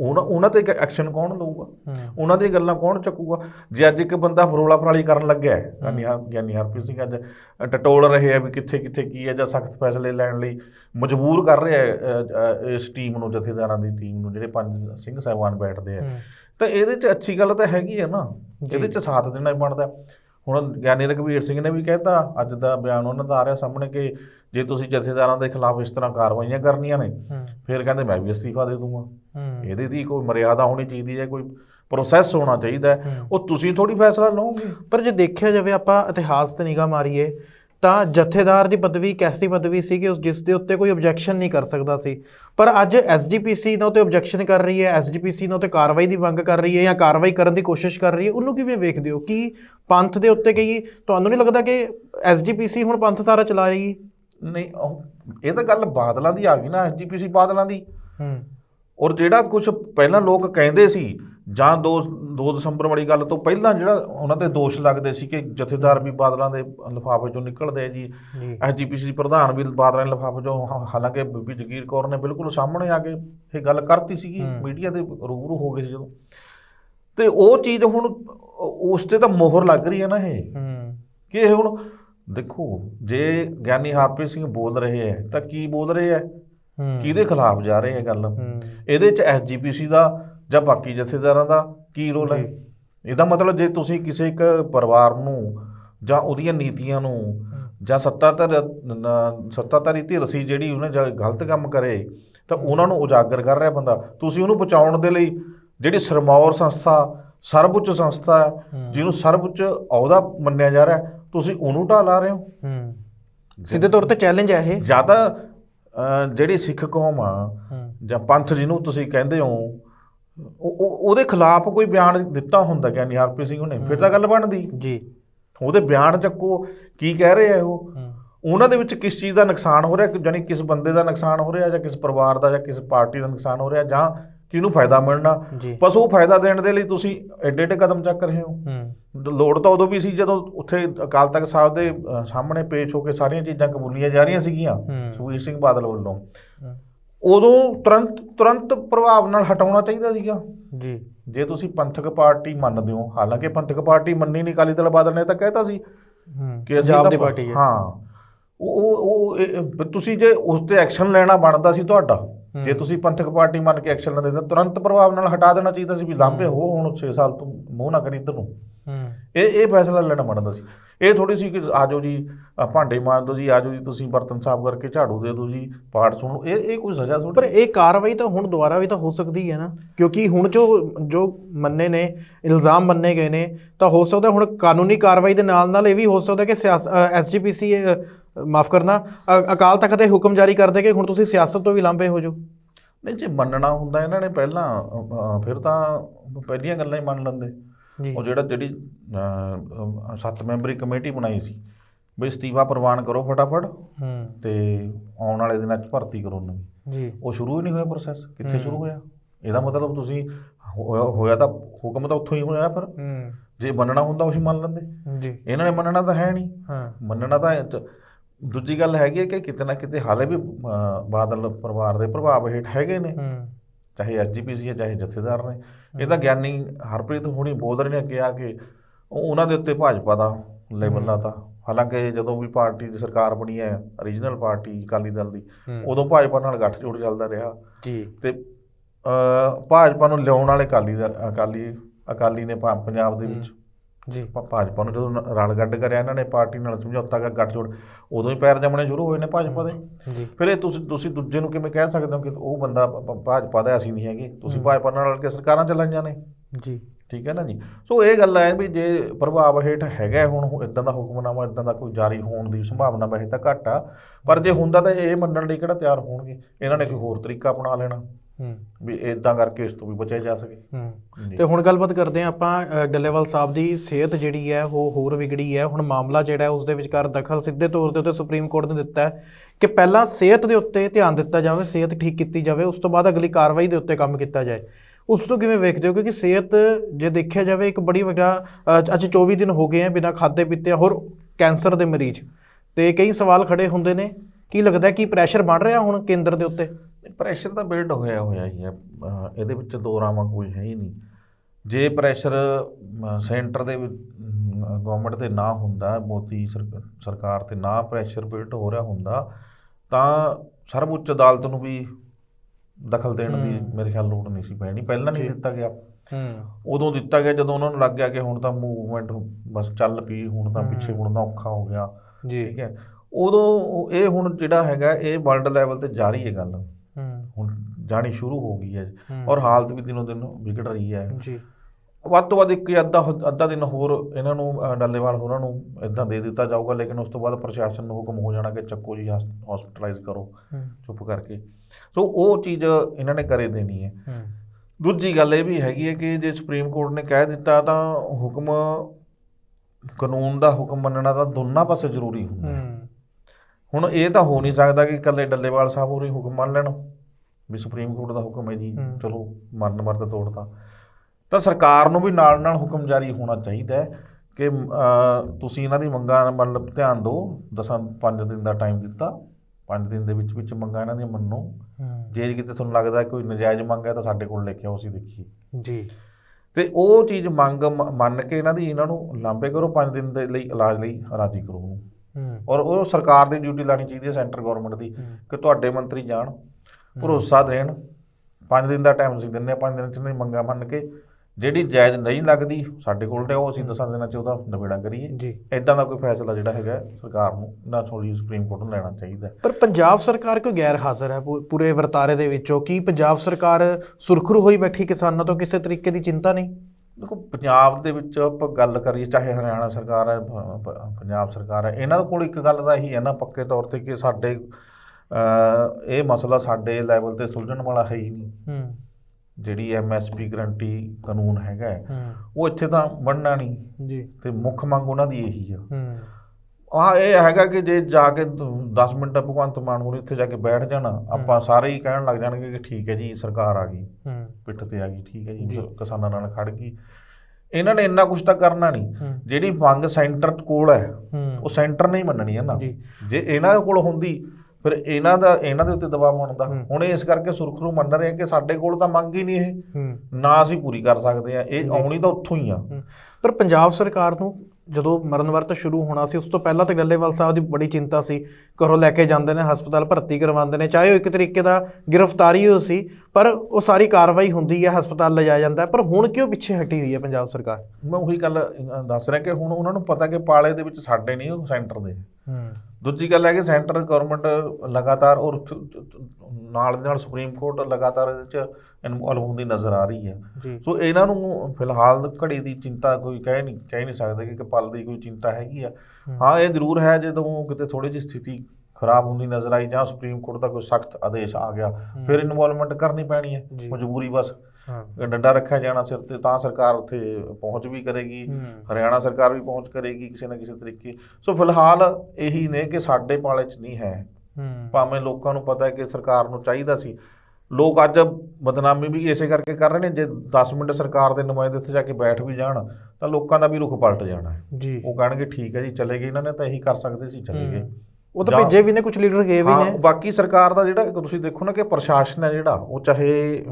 B: ਉਹਨਾਂ ਉਹਨਾਂ ਤੇ ਐਕਸ਼ਨ ਕੌਣ ਲਊਗਾ? ਉਹਨਾਂ ਦੀਆਂ ਗੱਲਾਂ ਕੌਣ ਚੱਕੂਗਾ? ਜੇ ਅੱਜ ਇੱਕ ਬੰਦਾ ਫਰੋਲਾ ਫਰਾਲੀ ਕਰਨ ਲੱਗਿਆ ਹੈ ਗਿਆਨੀ ਹਰ- ਗਿਆਨੀ ਹਰਪ੍ਰੀਤ ਸਿੰਘ ਅੱਜ ਟਟੋਲ ਰਹੇ ਆ ਵੀ ਕਿੱਥੇ ਕਿੱਥੇ ਕੀ ਹੈ ਜਾਂ ਸਖਤ ਫੈਸਲੇ ਲੈਣ ਲਈ ਮਜਬੂਰ ਕਰ ਰਿਹਾ ਹੈ ਇਸ ਟੀਮ ਨੂੰ ਜਥੇਦਾਰਾਂ ਦੀ ਟੀਮ ਨੂੰ ਜਿਹੜੇ ਪੰਜ ਸਿੰਘ ਸਾਹਿਬਾਨ ਬੈਠਦੇ ਆ। ਤਾਂ ਇਹਦੇ 'ਚ ਅੱਛੀ ਗੱਲ ਤਾਂ ਹੈਗੀ ਹੈ ਨਾ। ਇਹਦੇ 'ਚ ਸਾਥ ਦੇਣਾ ਹੀ ਬਣਦਾ। ਹੁਣ ਗਿਆਨੀ ਰਘਵੀਰ ਸਿੰਘ ਨੇ ਵੀ ਕਹਿਤਾ ਅੱਜ ਦਾ ਬਿਆਨ ਉਹਨਾਂ ਦਾ ਆ ਰਿਹਾ ਸਾਹਮਣੇ ਕਿ ਜੇ ਤੁਸੀਂ ਜਥੇਦਾਰਾਂ ਦੇ ਖਿਲਾਫ ਇਸ ਤਰ੍ਹਾਂ ਕਾਰਵਾਈਆਂ ਕਰਨੀਆਂ ਨੇ ਫਿਰ ਕਹਿੰਦੇ ਮੈਂ ਵੀ ਅਸਤੀਫਾ ਦੇ ਦੂੰਗਾ। ਇਹਦੀ ਦੀ ਕੋਈ ਮਰਿਆਦਾ ਹੋਣੀ ਚਾਹੀਦੀ ਹੈ ਕੋਈ ਪ੍ਰੋਸੈਸ ਹੋਣਾ ਚਾਹੀਦਾ। ਉਹ ਤੁਸੀਂ ਥੋੜੀ ਫੈਸਲਾ ਲਓਗੇ।
A: ਪਰ ਜੇ ਦੇਖਿਆ ਜਾਵੇ ਆਪਾਂ ਇਤਿਹਾਸ ਤੇ ਨਿਗਾਹ ਮਾਰੀਏ ਤਾਂ ਜਥੇਦਾਰ ਦੀ ਪਦਵੀ ਇੱਕ ਐਸੀ ਪਦਵੀ ਸੀ ਕਿ ਉਸ ਜਿਸ ਦੇ ਉੱਤੇ ਕੋਈ ਆਬਜੈਕਸ਼ਨ ਨਹੀਂ ਕਰ ਸਕਦਾ ਸੀ। ਪਰ ਅੱਜ ਐਸਜੀਪੀਸੀ ਨਾਲ ਤੇ ਆਬਜੈਕਸ਼ਨ ਕਰ ਰਹੀ ਹੈ ਐਸਜੀਪੀਸੀ ਨਾਲ ਤੇ ਕਾਰਵਾਈ ਦੀ ਮੰਗ ਕਰ ਰਹੀ ਹੈ ਜਾਂ ਕਾਰਵਾਈ ਕਰਨ ਦੀ ਕੋਸ਼ਿਸ਼ ਕਰ ਰਹੀ ਹੈ ਉਹਨੂੰ ਕਿਵੇਂ ਵੇਖਦੇ ਹੋ? ਕਿ ਪੰਥ ਦੇ ਉੱਤੇ ਕਈ ਤੁਹਾਨੂੰ ਨਹੀਂ ਲੱਗਦਾ ਕਿ ਐਸਜੀਪੀਸੀ ਹੁਣ ਪੰਥ ਸਾਰਾ ਚਲਾ ਰਹੀ ਹੈ?
B: ਨਹੀਂ ਇਹ ਤਾਂ ਗੱਲ ਬਾਦਲਾਂ ਦੀ ਆ ਗਈ ਨਾ ਐਸਜੀਪੀਸੀ ਬਾਦਲਾਂ ਦੀ।
A: ਹੂੰ।
B: ਔਰ ਜਿਹੜਾ ਕੁਝ ਪਹਿਲਾਂ ਲੋਕ ਕਹਿੰਦੇ ਸੀ ਜਾਂ 2 2 ਦਸੰਬਰ ਵਾਲੀ ਗੱਲ ਤੋਂ ਪਹਿਲਾਂ ਜਿਹੜਾ ਉਹਨਾਂ ਤੇ ਦੋਸ਼ ਲੱਗਦੇ ਸੀ ਕਿ ਜਥੇਦਾਰ ਵੀ ਬਾਦਲਾਂ ਦੇ ਲਿਫਾਫੇ ਚੋਂ ਨਿਕਲਦੇ ਆ ਜੀ। ਐਸਜੀਪੀਸੀ ਪ੍ਰਧਾਨ ਵੀ ਬਾਦਲਾਂ ਦੇ ਲਿਫਾਫੇ ਚੋਂ ਹਾਲਾਂਕਿ ਬੀਬੀ ਜਗੀਰ ਕੌਰ ਨੇ ਬਿਲਕੁਲ ਸਾਹਮਣੇ ਆ ਕੇ ਇਹ ਗੱਲ ਕਰਤੀ ਸੀਗੀ। ਮੀਡੀਆ ਦੇ ਰੂਬਰੂ ਹੋ ਗਏ ਸੀ ਜਦੋਂ। ਤੇ ਉਹ ਚੀਜ਼ ਹੁਣ ਉਸ ਤੇ ਤਾਂ ਮੋਹਰ ਲੱਗ ਰਹੀ ਹੈ ਨਾ ਇਹ। ਕਿ ਇਹ ਹੁਣ ਦੇਖੋ ਜੇ ਗਿਆਨੀ ਹਰਪ੍ਰੀਤ ਸਿੰਘ ਬੋਲ ਰਹੇ ਹੈ ਤਾਂ ਕੀ ਬੋਲ ਰਹੇ ਹੈ। ਕਿਹਦੇ ਖਿਲਾਫ ਜਾ ਰਹੇ ਹੈ ਗੱਲ? ਇਹਦੇ ਚ ਐਸਜੀਪੀਸੀ ਦਾ ਜਾਂ ਬਾਕੀ ਜਥੇਦਾਰਾਂ ਦਾ ਕੀ ਰੋਲ ਹੈ?
A: ਜੀ।
B: ਇਹਦਾ ਮਤਲਬ ਜੇ ਤੁਸੀਂ ਕਿਸੇ ਇੱਕ ਪਰਿਵਾਰ ਨੂੰ ਜਾਂ ਉਹਦੀਆਂ ਨੀਤੀਆਂ ਨੂੰ ਜਾਂ ਸੱਤਾਧਰ ਨ- ਸੱਤਾਧਾਰੀ ਧਿਰ ਸੀ ਜਿਹੜੀ ਉਹਨੇ ਜਾਂ ਗਲਤ ਕੰਮ ਕਰੇ ਤਾਂ ਉਹਨਾਂ ਨੂੰ ਉਜਾਗਰ ਕਰ ਰਿਹਾ ਬੰਦਾ। ਤੁਸੀਂ ਉਹਨੂੰ ਬਚਾਉਣ ਦੇ ਲਈ ਜਿਹੜੀ ਸਰਮੌਰ ਸੰਸਥਾ ਸਰਵਉੱਚ ਸੰਸਥਾ ਹੈ
A: ਹੂੰ।
B: ਜਿਹਨੂੰ ਸਰਵਉੱਚ ਅਹੁਦਾ ਮੰਨਿਆ ਜਾ ਰਿਹਾ ਹੈ, ਤੁਸੀਂ ਉਹਨੂੰ ਢਾਹ ਲਾ ਰਹੇ ਹੋ?
A: ਹੂੰ। ਸਿੱਧੇ ਤੌਰ ਤੇ ਚੈਲੰਜ ਹੈ ਇਹ।
B: ਜਾਂ ਤਾਂ ਅਹ, ਜਿਹੜੀ ਸਿੱਖ ਕੌਮ ਆ
A: ਹੂੰ।
B: ਜਾਂ ਪੰਥ ਜਿਹਨੂੰ ਤੁਸੀਂ ਕਹਿੰਦੇ ਹੋ ਉਹਦੇ ਖਿਲਾਫ ਕੋਈ ਬਿਆਨ ਦਿੱਤਾ ਹੁੰਦਾ ਗਿਆਨੀ ਹਰਪ੍ਰੀਤ ਸਿੰਘ ਉਹਨੇ ਫਿਰ ਤਾਂ ਗੱਲ ਬਣਦੀ।
A: ਜੀ।
B: ਉਹਦੇ ਬਿਆਨ ਚੱਕੋ ਕੀ ਕਹਿ ਰਹੇ ਆ ਉਹ ਉਹਨਾਂ ਦੇ ਵਿੱਚ ਕਿਸ ਚੀਜ਼ ਦਾ ਨੁਕਸਾਨ ਹੋ ਰਿਹਾ? ਕਿ ਜਾਨੀ ਕਿਸ ਬੰਦੇ ਦਾ ਨੁਕਸਾਨ ਹੋ ਰਿਹਾ ਜਾਂ ਕਿਸ ਪਰਿਵਾਰ ਦਾ ਜਾਂ ਕਿਸ ਪਾਰਟੀ ਦਾ ਨੁਕਸਾਨ ਹੋ ਰਿਹਾ ਜਾਂ ਕਿਹਨੂੰ ਫਾਇਦਾ ਮਿਲਣਾ? ਬਸ ਉਹ ਫਾਇਦਾ ਦੇਣ ਦੇ ਲਈ ਤੁਸੀਂ ਐਡੇ ਐਡੇ ਕਦਮ ਚੱਕ ਰਹੇ ਹੋ। ਲੋੜ ਤਾਂ ਉਦੋਂ ਵੀ ਸੀ ਜਦੋਂ ਉੱਥੇ ਅਕਾਲ ਤਖਤ ਸਾਹਿਬ ਦੇ ਸਾਹਮਣੇ ਪੇਸ਼ ਹੋ ਕੇ ਸਾਰੀਆਂ ਚੀਜ਼ਾਂ ਕਬੂਲੀਆਂ ਜਾ ਰਹੀਆਂ ਸੀਗੀਆਂ। ਸੁਖਬੀਰ ਸਿੰਘ ਬਾਦਲ ਵੱਲੋਂ। ਉਦੋਂ ਤੁਰੰਤ ਤੁਰੰਤ ਪ੍ਰਭਾਵ ਨਾਲ ਹਟਾਉਣਾ ਚਾਹੀਦਾ ਸੀਗਾ।
A: ਜੀ।
B: ਜੇ ਤੁਸੀਂ ਪੰਥਕ ਪਾਰਟੀ ਮੰਨਦੇ ਹੋ ਹਾਲਾਂਕਿ ਪੰਥਕ ਪਾਰਟੀ ਮੰਨੀ ਨਹੀਂ ਅਕਾਲੀ ਦਲ ਬਾਦਲ ਨੇ ਤਾਂ ਕਹਿਤਾ ਸੀ ਕਿ ਅਸੀਂ
A: ਪੰਜਾਬ
B: ਤਾਂ-
A: ਦੀ ਪਾਰਟੀ ਹੈ।
B: ਹਾਂ। ਉਹ ਉਹ- ਤੁਸੀਂ ਜੇ ਉਸ ਤੇ ਐਕਸ਼ਨ ਲੈਣਾ ਬਣਦਾ ਸੀ ਤੁਹਾਡਾ ਜੇ ਤੁਸੀਂ ਪੰਥਕ ਪਾਰਟੀ ਮੰਨ ਕੇ ਐਕਸ਼ਨ ਲੈਂਦੇ ਤਾਂ ਤੁਰੰਤ ਪ੍ਰਭਾਵ ਨਾਲ ਹਟਾ ਦੇਣਾ ਚਾਹੀਦਾ ਸੀ ਵੀ ਲਾਂਭੇ ਹੋ। ਹੁਣ 6 ਸਾਲ ਤੋਂ ਮੂੰਹ ਨਾ ਕਰੀ ਇੱਧਰ ਨੂੰ।
A: ਹੂੰ।
B: ਇਹ ਇਹ ਫੈਸਲਾ ਲੈਣਾ ਬਣਦਾ ਸੀ। ਇਹ ਥੋੜੀ ਸੀ ਕਿ ਆਜੋ ਜੀ ਭਾਂਡੇ ਮਾਂਜ ਦਿਓ ਜੀ ਆਜੋ ਜੀ ਤੁਸੀਂ ਬਰਤਨ ਸਾਫ਼ ਕਰਕੇ ਝਾੜੂ ਦੇ ਦਿਓ ਜੀ ਪਾਠ ਸੁਣੋ। ਇਹ ਇਹ ਕੋਈ ਸਜ਼ਾ
A: ਪਰ
B: ਥੋੜੀ
A: ਇਹ ਕਾਰਵਾਈ ਤਾਂ ਹੁਣ ਦੁਬਾਰਾ ਵੀ ਤਾਂ ਹੋ ਸਕਦੀ ਹੈ ਨਾ ਕਿਉਂਕਿ ਹੁਣ ਜੋ ਜੋ ਮੰਨੇ ਨੇ ਇਲਜ਼ਾਮ ਮੰਨੇ ਗਏ ਨੇ ਤਾਂ ਹੋ ਸਕਦਾ ਹੁਣ ਕਾਨੂੰਨੀ ਕਾਰਵਾਈ ਦੇ ਨਾਲ ਨਾਲ ਇਹ ਵੀ ਹੋ ਸਕਦਾ ਕਿ ਐਸਜੀਪੀਸੀ ਮਾਫ ਕਰਨਾ ਅਕਾਲ ਤਖਤ ਦੇ ਹੁਕਮ ਜਾਰੀ ਕਰ ਦੇ ਕਿ ਹੁਣ ਤੁਸੀਂ ਸਿਆਸਤ ਤੋਂ ਵੀ ਲਾਂਭੇ ਹੋ ਜਾਓ।
B: ਨਹੀਂ ਜੇ ਮੰਨਣਾ ਹੁੰਦਾ ਇਹਨਾਂ ਨੇ ਪਹਿਲਾਂ ਫਿਰ ਤਾਂ ਪਹਿਲੀਆਂ ਗੱਲਾਂ ਹੀ ਮੰਨ ਲੈਂਦੇ। ਉਹ ਜਿਹੜਾ ਜਿਹੜੀ ਸੱਤ ਮੈਂਬਰੀ ਕਮੇਟੀ ਬਣਾਈ ਸੀ ਵੀ ਅਸਤੀਫਾ ਪ੍ਰਵਾਨ ਕਰੋ ਫਟਾਫਟ
A: ਹੂੰ।
B: ਤੇ ਆਉਣ ਵਾਲੇ ਦਿਨਾਂ 'ਚ ਭਰਤੀ ਕਰੋ ਨਵੀਂ
A: ਜੀ।
B: ਉਹ ਸ਼ੁਰੂ ਹੀ ਨਹੀਂ ਹੋਇਆ ਪ੍ਰੋਸੈਸ ਕਿੱਥੇ। ਸ਼ੁਰੂ ਹੋਇਆ? ਇਹਦਾ ਮਤਲਬ ਤੁਸੀਂ ਹੋਇਆ ਤਾਂ ਹੁਕਮ ਤਾਂ ਉੱਥੋਂ ਹੀ ਹੋਇਆ ਫਿਰ
A: ਹੂੰ।
B: ਜੇ ਮੰਨਣਾ ਹੁੰਦਾ ਉਹੀ ਮੰਨ ਲੈਂਦੇ।
A: ਜੀ।
B: ਇਹਨਾਂ ਨੇ ਮੰਨਣਾ ਤਾਂ ਹੈ ਨਹੀਂ।
A: ਹਾਂ।
B: ਮੰਨਣਾ ਤਾਂ ਦੂਜੀ ਗੱਲ ਹੈਗੀ ਹੈ ਕਿ ਕਿਤੇ ਨਾ ਕਿਤੇ ਹਾਲੇ ਵੀ ਬਾਦਲ ਪਰਿਵਾਰ ਦੇ ਪ੍ਰਭਾਵ ਹੇਠ ਹੈਗੇ ਨੇ।
A: ਹੂੰ।
B: ਚਾਹੇ ਐਸਜੀਪੀਸੀ ਹੈ ਚਾਹੇ ਜਥੇਦਾਰ ਨੇ। ਇਹ ਤਾਂ ਗਿਆਨੀ ਹਰਪ੍ਰੀਤ ਹੁਣੀ ਬੋਧ ਰਹੇ ਨੇ ਕਿਹਾ ਕਿ ਉਹ- ਉਹਨਾਂ ਦੇ ਉੱਤੇ ਭਾਜਪਾ ਦਾ ਲੈਵਲ ਲਾਤਾ ਹਾਲਾਂਕਿ ਜਦੋਂ ਵੀ ਪਾਰਟੀ ਦੀ ਸਰਕਾਰ ਬਣੀ ਹੈ ਓਰੀਜਨਲ ਪਾਰਟੀ ਅਕਾਲੀ ਦਲ ਦੀ ਉਦੋਂ ਭਾਜਪਾ ਨਾਲ ਗੱਠਜੋੜ ਚੱਲਦਾ ਰਿਹਾ।
A: ਜੀ।
B: ਤੇ ਭਾਜਪਾ ਨੂੰ ਲਿਆਉਣ ਵਾਲੇ ਅਕਾਲੀ ਅਕਾਲੀ ਅਕਾਲੀ ਨੇ ਪੰਜਾਬ ਦੇ ਵਿੱਚ
A: ਜੀ
B: ਭਾਜਪਾ ਨੂੰ ਜਦੋਂ ਰਲ ਗੱਡ ਕਰਿਆ ਇਹਨਾਂ ਨੇ ਪਾਰਟੀ ਨਾਲ ਸਮਝੌਤਾ ਕਰ ਗੱਠਜੋੜ ਉਦੋਂ ਹੀ ਪੈਰ ਜਮਣੇ ਸ਼ੁਰੂ ਹੋਏ ਨੇ ਭਾਜਪਾ ਦੇ।
A: ਜੀ।
B: ਫਿਰ ਇਹ ਤੁਸੀਂ ਤੁਸੀਂ ਦੂਜੇ ਨੂੰ ਕਿਵੇਂ ਕਹਿ ਸਕਦੇ ਹੋ ਕਿ ਉਹ ਬੰਦਾ ਭਾਜਪਾ ਦਾ ਅਸੀਂ ਨਹੀਂ ਹੈਗੇ? ਤੁਸੀਂ। ਭਾਜਪਾ ਨਾਲ ਰਲ ਕੇ ਸਰਕਾਰਾਂ ਚਲਾਈਆਂ ਨੇ।
A: ਜੀ।
B: ਠੀਕ ਹੈ ਨਾ ਜੀ? ਸੋ ਇਹ ਗੱਲ ਹੈ ਵੀ ਜੇ ਪ੍ਰਭਾਵ ਹੇਠ ਹੈਗਾ ਹੁਣ ਇਦਾਂ ਦਾ ਹੁਕਮਨਾਮਾ ਇਦਾਂ ਦਾ ਕੋਈ ਜਾਰੀ ਹੋਣ ਦੀ ਸੰਭਾਵਨਾ ਵੈਸੇ ਤਾਂ ਘੱਟ ਆ। ਪਰ ਜੇ ਹੁੰਦਾ ਤਾਂ ਇਹ ਮੰਨਣ ਲਈ ਕਿਹੜਾ ਤਿਆਰ ਹੋਣਗੇ? ਇਹਨਾਂ ਨੇ ਕੋਈ ਹੋਰ ਤਰੀਕਾ ਅਪਣਾ ਲੈਣਾ।
A: ਹੂੰ।
B: ਵੀ ਇਦਾਂ ਕਰਕੇ ਇਸ ਤੋਂ ਵੀ ਬਚਿਆ ਜਾ ਸਕੇ।
A: ਹੂੰ। ਤੇ ਹੁਣ ਗੱਲਬਾਤ ਕਰਦੇ ਹਾਂ ਆਪਾਂ ਡੱਲੇਵਾਲ ਸਾਹਿਬ ਦੀ ਸਿਹਤ ਜਿਹੜੀ ਹੈ ਉਹ ਹੋਰ ਵਿਗੜੀ ਹੈ। ਹੁਣ ਮਾਮਲਾ ਜਿਹੜਾ ਉਸ ਦੇ ਵਿਚਕਾਰ ਦਖਲ ਸਿੱਧੇ ਤੌਰ ਦੇ ਉੱਤੇ ਸੁਪਰੀਮ ਕੋਰਟ ਨੇ ਦਿੱਤਾ ਹੈ ਕਿ ਪਹਿਲਾਂ ਸਿਹਤ ਦੇ ਉੱਤੇ ਧਿਆਨ ਦਿੱਤਾ ਜਾਵੇ ਸਿਹਤ ਠੀਕ ਕੀਤੀ ਜਾਵੇ ਉਸ ਤੋਂ ਬਾਅਦ ਅਗਲੀ ਕਾਰਵਾਈ ਦੇ ਉੱਤੇ ਕੰਮ ਕੀਤਾ ਜਾਏ। ਉਸ ਤੋਂ ਕਿਵੇਂ ਵੇਖਦੇ ਹੋ? ਕਿਉਂਕਿ ਸਿਹਤ ਜੇ ਦੇਖਿਆ ਜਾਵੇ ਇੱਕ ਬੜੀ ਵੱਡਾ ਅੱਜ 24 ਦਿਨ ਹੋ ਗਏ ਆ ਬਿਨਾਂ ਖਾਦੇ ਪੀਤੇ ਹੋਰ ਕੈਂਸਰ ਦੇ ਮਰੀਜ਼। ਤੇ ਕਈ ਸਵਾਲ ਖੜੇ ਹੁੰਦੇ ਨੇ। ਕੀ ਲੱਗਦਾ ਕਿ ਪ੍ਰੈਸ਼ਰ ਬਣ ਰਿਹਾ ਹੁਣ ਕੇਂਦਰ ਦੇ ਉੱਤੇ?
B: ਪ੍ਰੈਸ਼ਰ ਤਾਂ ਬਿਲਡ ਹੋਇਆ ਹੋਇਆ ਹੀ ਹੈ ਇਹਦੇ ਵਿੱਚ ਦੋ ਰਾਵਾਂ ਕੋਈ ਹੈ ਹੀ ਨਹੀਂ। ਜੇ ਪ੍ਰੈਸ਼ਰ ਸੈਂਟਰ ਦੇ ਗਵਰਨਮੈਂਟ ਤੇ ਨਾ ਹੁੰਦਾ ਮੋਦੀ ਸਰਕ- ਸਰਕਾਰ ਤੇ ਨਾ ਪ੍ਰੈਸ਼ਰ ਬਿਲਡ ਹੋ ਰਿਹਾ ਹੁੰਦਾ ਤਾਂ ਸਰਵਉੱਚ ਅਦਾਲਤ ਨੂੰ ਵੀ ਦਖਲ ਦੇਣ ਦੀ। ਮੇਰੇ ਖਿਆਲ ਲੋੜ ਨਹੀਂ ਸੀ ਪੈਣੀ। ਪਹਿਲਾਂ ਨਹੀਂ। ਦਿੱਤਾ ਗਿਆ।
A: ਹੂੰ।
B: ਉਦੋਂ ਦਿੱਤਾ ਗਿਆ ਜਦੋਂ ਉਹਨਾਂ ਨੂੰ ਲੱਗ ਗਿਆ ਕਿ ਹੁਣ ਤਾਂ ਮੂਵਮੈਂਟ ਬਸ ਚੱਲ ਪਈ ਹੁਣ ਤਾਂ। ਪਿੱਛੇ ਮੁੜਨਾ ਔਖਾ ਹੋ ਗਿਆ।
A: ਜੀ।
B: ਠੀਕ ਹੈ। ਉਦੋਂ ਇਹ ਹੁਣ ਜਿਹੜਾ ਹੈਗਾ ਇਹ ਵਰਲਡ ਲੈਵਲ ਤੇ ਜਾਰੀ ਹੈ ਗੱਲ। ਹੁਣ ਜਾਣੀ ਸ਼ੁਰੂ ਹੋ ਗਈ ਹੈ। ਔਰ ਹਾਲਤ ਵੀ ਦਿਨੋਂ ਦਿਨ ਵਿਗੜ ਰਹੀ ਹੈ।
A: ਜੀ।
B: ਵੱਧ ਤੋਂ ਵੱਧ ਇੱਕ ਅੱਧਾ ਅੱਧਾ ਦਿਨ ਹੋਰ ਇਹਨਾਂ ਨੂੰ ਡੱਲੇਵਾਲ ਹੋਰਾਂ ਨੂੰ ਇਦਾਂ ਦੇ ਦਿੱਤਾ ਜਾਊਗਾ ਲੇਕਿਨ ਉਸ ਤੋਂ ਬਾਅਦ ਪ੍ਰਸ਼ਾਸਨ ਨੂੰ ਹੁਕਮ ਹੋ ਜਾਣਾ ਕਿ ਚੱਕੋ ਜੀ ਹਸਪੀਟਲਾਈਜ਼ ਕਰੋ ਚੁੱਪ ਕਰਕੇ। ਸੋ ਉਹ ਚੀਜ਼ ਇਹਨਾਂ ਨੇ ਕਰੇ ਦੇਣੀ ਹੈ। ਦੂਜੀ ਗੱਲ ਇਹ ਵੀ ਹੈਗੀ ਹੈ ਕਿ ਜੇ ਸੁਪਰੀਮ ਕੋਰਟ ਨੇ ਕਹਿ ਦਿੱਤਾ ਤਾਂ ਹੁਕਮ ਕਾਨੂੰਨ ਦਾ ਹੁਕਮ ਮੰਨਣਾ ਤਾਂ ਦੋਨਾਂ ਪਾਸੇ ਜ਼ਰੂਰੀ ਹੁੰਦਾ। ਹੁਣ ਇਹ ਤਾਂ ਹੋ ਨਹੀਂ ਸਕਦਾ ਕਿ ਇਕੱਲੇ ਡੱਲੇਵਾਲ ਸਾਹਿਬ ਹੋਰੀ ਹੁਕਮ ਮੰਨ ਲੈਣ। ਵੀ ਸੁਪਰੀਮ ਕੋਰਟ ਦਾ ਹੁਕਮ ਹੈ ਜੀ। ਚਲੋ ਮਰਨ ਮਰਦ ਤੋੜਤਾ। ਤਾਂ ਸਰਕਾਰ ਨੂੰ ਵੀ ਨਾਲ ਨਾਲ ਹੁਕਮ ਜਾਰੀ ਹੋਣਾ ਚਾਹੀਦਾ ਹੈ ਕਿ ਤੁਸੀਂ ਇਹਨਾਂ ਦੀ ਮੰਗਾਂ ਮਤਲਬ ਧਿਆਨ ਦਿਓ। ਦਸਾਂ ਪੰਜ ਦਿਨ ਦਾ ਟਾਈਮ ਦਿੱਤਾ। ਪੰਜ ਦਿਨ ਦੇ ਵਿੱਚ ਵਿੱਚ ਮੰਗਾਂ ਇਹਨਾਂ ਦੀਆਂ ਮੰਨੋ। ਜੇ ਕਿਤੇ ਤੁਹਾਨੂੰ ਲੱਗਦਾ ਕੋਈ ਨਜਾਇਜ਼ ਮੰਗ ਹੈ ਤਾਂ ਸਾਡੇ ਕੋਲ ਲੈ ਕੇ ਆਓ ਅਸੀਂ ਦੇਖੀਏ।
A: ਜੀ।
B: ਤੇ ਉਹ ਚੀਜ਼ ਮੰਗ ਮੰਨ ਕੇ ਇਹਨਾਂ ਦੀ ਇਹਨਾਂ ਨੂੰ ਲਾਂਬੇ ਕਰੋ ਪੰਜ ਦਿਨ ਦੇ ਲਈ ਇਲਾਜ ਲਈ ਰਾਜੀ ਕਰੋ। ਉਹਨੂੰ
A: ਹੂੰ।
B: ਔਰ ਉਹ ਸਰਕਾਰ ਦੀ ਡਿਊਟੀ ਲਾਣੀ ਚਾਹੀਦੀ ਹੈ ਸੈਂਟਰ ਗਵਰਨਮੈਂਟ ਦੀ। ਕਿ ਤੁਹਾਡੇ ਮੰਤਰੀ ਜਾਣ। ਭਰੋਸਾ ਦੇਣ। ਪੰਜ ਦਿਨ ਦਾ ਟਾਈਮ ਅਸੀਂ ਦਿੰਦੇ ਹਾਂ ਪੰਜ ਦਿਨ ਚ ਨਹੀਂ ਮੰਗਾ ਮੰਨ ਕੇ। ਜਿਹੜੀ ਜਾਇਜ਼ ਨਹੀਂ ਲੱਗਦੀ ਸਾਡੇ ਕੋਲ ਤੇ ਉਹ ਅਸੀਂ ਦਸਾਂ ਦਿਨਾਂ ਚ ਉਹਦਾ ਨਿਬੇੜਾ ਕਰੀਏ।
A: ਜੀ।
B: ਇਦਾਂ ਦਾ ਕੋਈ ਫੈਸਲਾ ਜਿਹੜਾ ਹੈਗਾ ਸਰਕਾਰ ਨੂੰ ਨਾ ਸੋਲੀ ਸੁਪਰੀਮ ਕੋਰਟ ਨੂੰ ਲੈਣਾ ਚਾਹੀਦਾ। ਹੈ।
A: ਪਰ ਪੰਜਾਬ ਸਰਕਾਰ ਕਿਉਂ ਗੈਰ ਹਾਜ਼ਰ ਹੈ? ਪੂਰੇ ਵਰਤਾਰੇ ਦੇ ਵਿੱਚੋਂ ਕੀ ਪੰਜਾਬ ਸਰਕਾਰ ਸੁਰਖਰੂ ਹੋਈ ਬੈਠੀ ਕਿਸਾਨਾਂ ਤੋਂ ਕਿਸੇ ਤਰੀਕੇ ਦੀ ਚਿੰਤਾ ਨਹੀਂ?
B: ਦੇਖੋ ਪੰਜਾਬ ਦੇ ਵਿੱਚ ਆਪਾਂ ਗੱਲ ਕਰੀਏ ਚਾਹੇ ਹਰਿਆਣਾ ਸਰਕਾਰ ਹੈ ਪੰਜਾਬ ਸਰਕਾਰ ਹੈ ਇਹਨਾਂ ਦੇ ਕੋਲ ਇੱਕ ਗੱਲ ਤਾਂ ਇਹੀ ਹੈ ਨਾ ਪੱਕੇ ਤੌਰ ਤੇ ਕਿ ਸਾਡੇ ਇਹ ਮਸਲਾ ਸਾਡੇ ਲੈਵਲ ਤੇ ਸੁਲਝਣ ਵਾਲਾ ਹੈ ਹੀ ਨਹੀਂ।
A: ਹੂੰ।
B: ਜਿਹੜੀ ਐਮਐਸਪੀ ਗਰੰਟੀ ਕਾਨੂੰਨ ਹੈਗਾ ਉਹ ਇੱਥੇ ਤਾਂ ਬਣਨਾ ਨਹੀਂ।
A: ਜੀ।
B: ਤੇ ਮੁੱਖ ਮੰਗ ਉਹਨਾਂ ਦੀ ਇਹੀ ਆ।
A: ਹੂੰ।
B: ਆ ਇਹ ਹੈਗਾ ਕਿ ਜੇ ਜਾ ਕੇ 10 ਮਿੰਟ ਭਗਵੰਤ ਮਾਨ ਹੋਣੀ ਇੱਥੇ ਜਾ ਕੇ ਬੈਠ ਜਾਣਾ ਆਪਾਂ ਸਾਰੇ ਹੀ ਕਹਿਣ ਲੱਗ ਜਾਣਗੇ ਕਿ ਠੀਕ ਹੈ ਜੀ ਸਰਕਾਰ ਆ ਗਈ।
A: ਹੂੰ।
B: ਪਿੱਠ ਤੇ ਆ ਗਈ ਠੀਕ ਹੈ
A: ਜੀ।
B: ਕਿਸਾਨਾਂ ਨਾਲ ਖੜ ਗਈ। ਇਹਨਾਂ ਨੇ ਇੰਨਾ ਕੁਝ ਤਾਂ ਕਰਨਾ ਨਹੀਂ। ਜਿਹੜੀ ਮੰਗ ਸੈਂਟਰ ਕੋਲ ਹੈ ਉਹ ਸੈਂਟਰ ਨਹੀਂ ਮੰਨਣੀ ਹੈ ਨਾ।
A: ਜੀ।
B: ਜੇ ਇਹਨਾਂ ਕੋਲ ਹੁੰਦੀ ਫਿਰ ਇਹਨਾਂ ਦਾ ਇਹਨਾਂ ਦੇ ਉੱਤੇ ਦਬਾਅ ਬਣਦਾ।
A: ਹੂੰ।
B: ਹੁਣ ਇਸ ਕਰਕੇ ਸੁਰਖਰੂ ਮੰਨ ਰਹੇ ਆ ਕਿ ਸਾਡੇ ਕੋਲ ਤਾਂ ਮੰਗ ਹੀ ਨਹੀਂ ਇਹ। ਨਾ ਅਸੀਂ ਪੂਰੀ ਕਰ ਸਕਦੇ ਆ। ਇਹ। ਆਉਣੀ ਤਾਂ ਉੱਥੋਂ ਹੀ ਆ।
A: ਪਰ ਪੰਜਾਬ ਸਰਕਾਰ ਨੂੰ ਜਦੋਂ ਮਰਨ ਵਰਤ ਸ਼ੁਰੂ ਹੋਣਾ ਸੀ ਉਸ ਤੋਂ ਪਹਿਲਾਂ ਤਾਂ ਗੱਲੇਵਾਲ ਸਾਹਿਬ ਦੀ ਬੜੀ ਚਿੰਤਾ ਸੀ। ਘਰੋਂ ਲੈ ਕੇ ਜਾਂਦੇ ਨੇ ਹਸਪਤਾਲ ਭਰਤੀ ਕਰਵਾਉਂਦੇ ਨੇ। ਚਾਹੇ ਉਹ ਇੱਕ ਤਰੀਕੇ ਦਾ ਗ੍ਰਿਫਤਾਰੀ ਹੋ ਸੀ ਪਰ ਉਹ ਸਾਰੀ ਕਾਰਵਾਈ ਹੁੰਦੀ ਹੈ ਹਸਪਤਾਲ ਲਿਜਾਇਆ ਜਾਂਦਾ ਪਰ ਹੁਣ ਕਿਉਂ ਪਿੱਛੇ ਹਟੀ ਹੋਈ ਹੈ ਪੰਜਾਬ ਸਰਕਾਰ?
B: ਮੈਂ ਉਹੀ ਗੱਲ ਦੱਸ ਰਿਹਾ ਕਿ ਹੁਣ ਉਹਨਾਂ ਨੂੰ ਪਤਾ ਕਿ ਪਾਲੇ ਦੇ ਵਿੱਚ ਸਾਡੇ ਨਹੀਂ ਉਹ ਸੈਂਟਰ ਦੇ।
A: ਹੂੰ।
B: ਦੂਜੀ ਗੱਲ ਹੈ ਕਿ ਸੈਂਟਰ ਗਵਰਨਮੈਂਟ ਲਗਾਤਾਰ ਔਰ ਨਾਲ ਦੇ ਨਾਲ ਸੁਪਰੀਮ ਕੋਰਟ ਲਗਾਤਾਰ ਇਹਦੇ ਚ ਇਨਵੋਲਵ ਹੁੰਦੀ ਨਜ਼ਰ ਆ ਰਹੀ ਹੈ। ਸੋ ਇਹਨਾਂ ਨੂੰ ਫਿਲਹਾਲ ਘੜੀ ਦੀ ਚਿੰਤਾ ਕੋਈ ਕਹਿ ਨਹੀਂ ਕਹਿ ਨਹੀਂ ਸਕਦੇ ਕਿ ਪਲ ਦੀ ਕੋਈ ਚਿੰਤਾ ਹੈਗੀ ਆ। ਹਾਂ। ਇਹ ਜ਼ਰੂਰ ਹੈ ਜਦੋਂ ਕਿਤੇ ਥੋੜੀ ਜਿਹੀ ਸਥਿਤੀ ਖਰਾਬ ਹੁੰਦੀ ਨਜ਼ਰ ਆਈ ਜਾਂ ਸੁਪਰੀਮ ਕੋਰਟ ਦਾ ਕੋਈ ਸਖਤ ਆਦੇਸ਼ ਆ ਗਿਆ ਫਿਰ ਇਨਵੋਲਵਮੈਂਟ ਕਰਨੀ ਪੈਣੀ ਹੈ। ਮਜਬੂਰੀ ਬਸ। ਡੰਡਾ ਰੱਖਿਆ ਜਾਣਾ ਸਿਰ ਤੇ ਤਾਂ ਸਰਕਾਰ ਉੱਥੇ ਪਹੁੰਚ ਵੀ ਕਰੇਗੀ। ਹਰਿਆਣਾ ਸਰਕਾਰ ਵੀ ਪਹੁੰਚ ਕਰੇਗੀ ਕਿਸੇ ਨਾ ਕਿਸੇ ਤਰੀਕੇ। ਸੋ ਫਿਲਹਾਲ ਇਹੀ ਨੇ ਕਿ ਸਾਡੇ ਪਾਲੇ 'ਚ ਨਹੀਂ ਹੈ। ਭਾਵੇਂ ਲੋਕਾਂ ਨੂੰ ਪਤਾ ਹੈ ਕਿ ਸਰਕਾਰ ਨੂੰ ਚਾਹੀਦਾ ਸੀ। ਲੋਕ ਅੱਜ ਬਦਨਾਮੀ ਵੀ ਇਸੇ ਕਰਕੇ ਕਰ ਰਹੇ ਨੇ ਜੇ 10 ਮਿੰਟ ਸਰਕਾਰ ਦੇ ਨੁਮਾਇੰਦੇ ਉੱਥੇ ਜਾ ਕੇ ਬੈਠ ਵੀ ਜਾਣ ਤਾਂ ਲੋਕਾਂ ਦਾ ਵੀ ਰੁਖ ਪਲਟ ਜਾਣਾ ਹੈ।
A: ਜੀ।
B: ਉਹ ਕਹਿਣਗੇ ਠੀਕ ਹੈ ਜੀ ਚਲੇ ਗਏ ਇਹਨਾਂ ਨੇ ਤਾਂ ਇਹੀ ਕਰ ਸਕਦੇ ਸੀ ਚਲੇ ਗਏ।
A: ਉਹ ਤਾਂ ਭੇਜੇ ਵੀ ਨੇ ਕੁਝ ਲੀਡਰ ਗਏ ਵੀ
B: ਹਾਂ
A: ਨੇ।
B: ਬਾਕੀ ਸਰਕਾਰ ਦਾ ਜਿਹੜਾ ਤੁਸੀਂ ਦੇਖੋ ਨਾ ਕਿ ਪ੍ਰਸ਼ਾਸਨ ਹੈ ਜਿਹੜਾ ਉਹ ਚਾਹੇ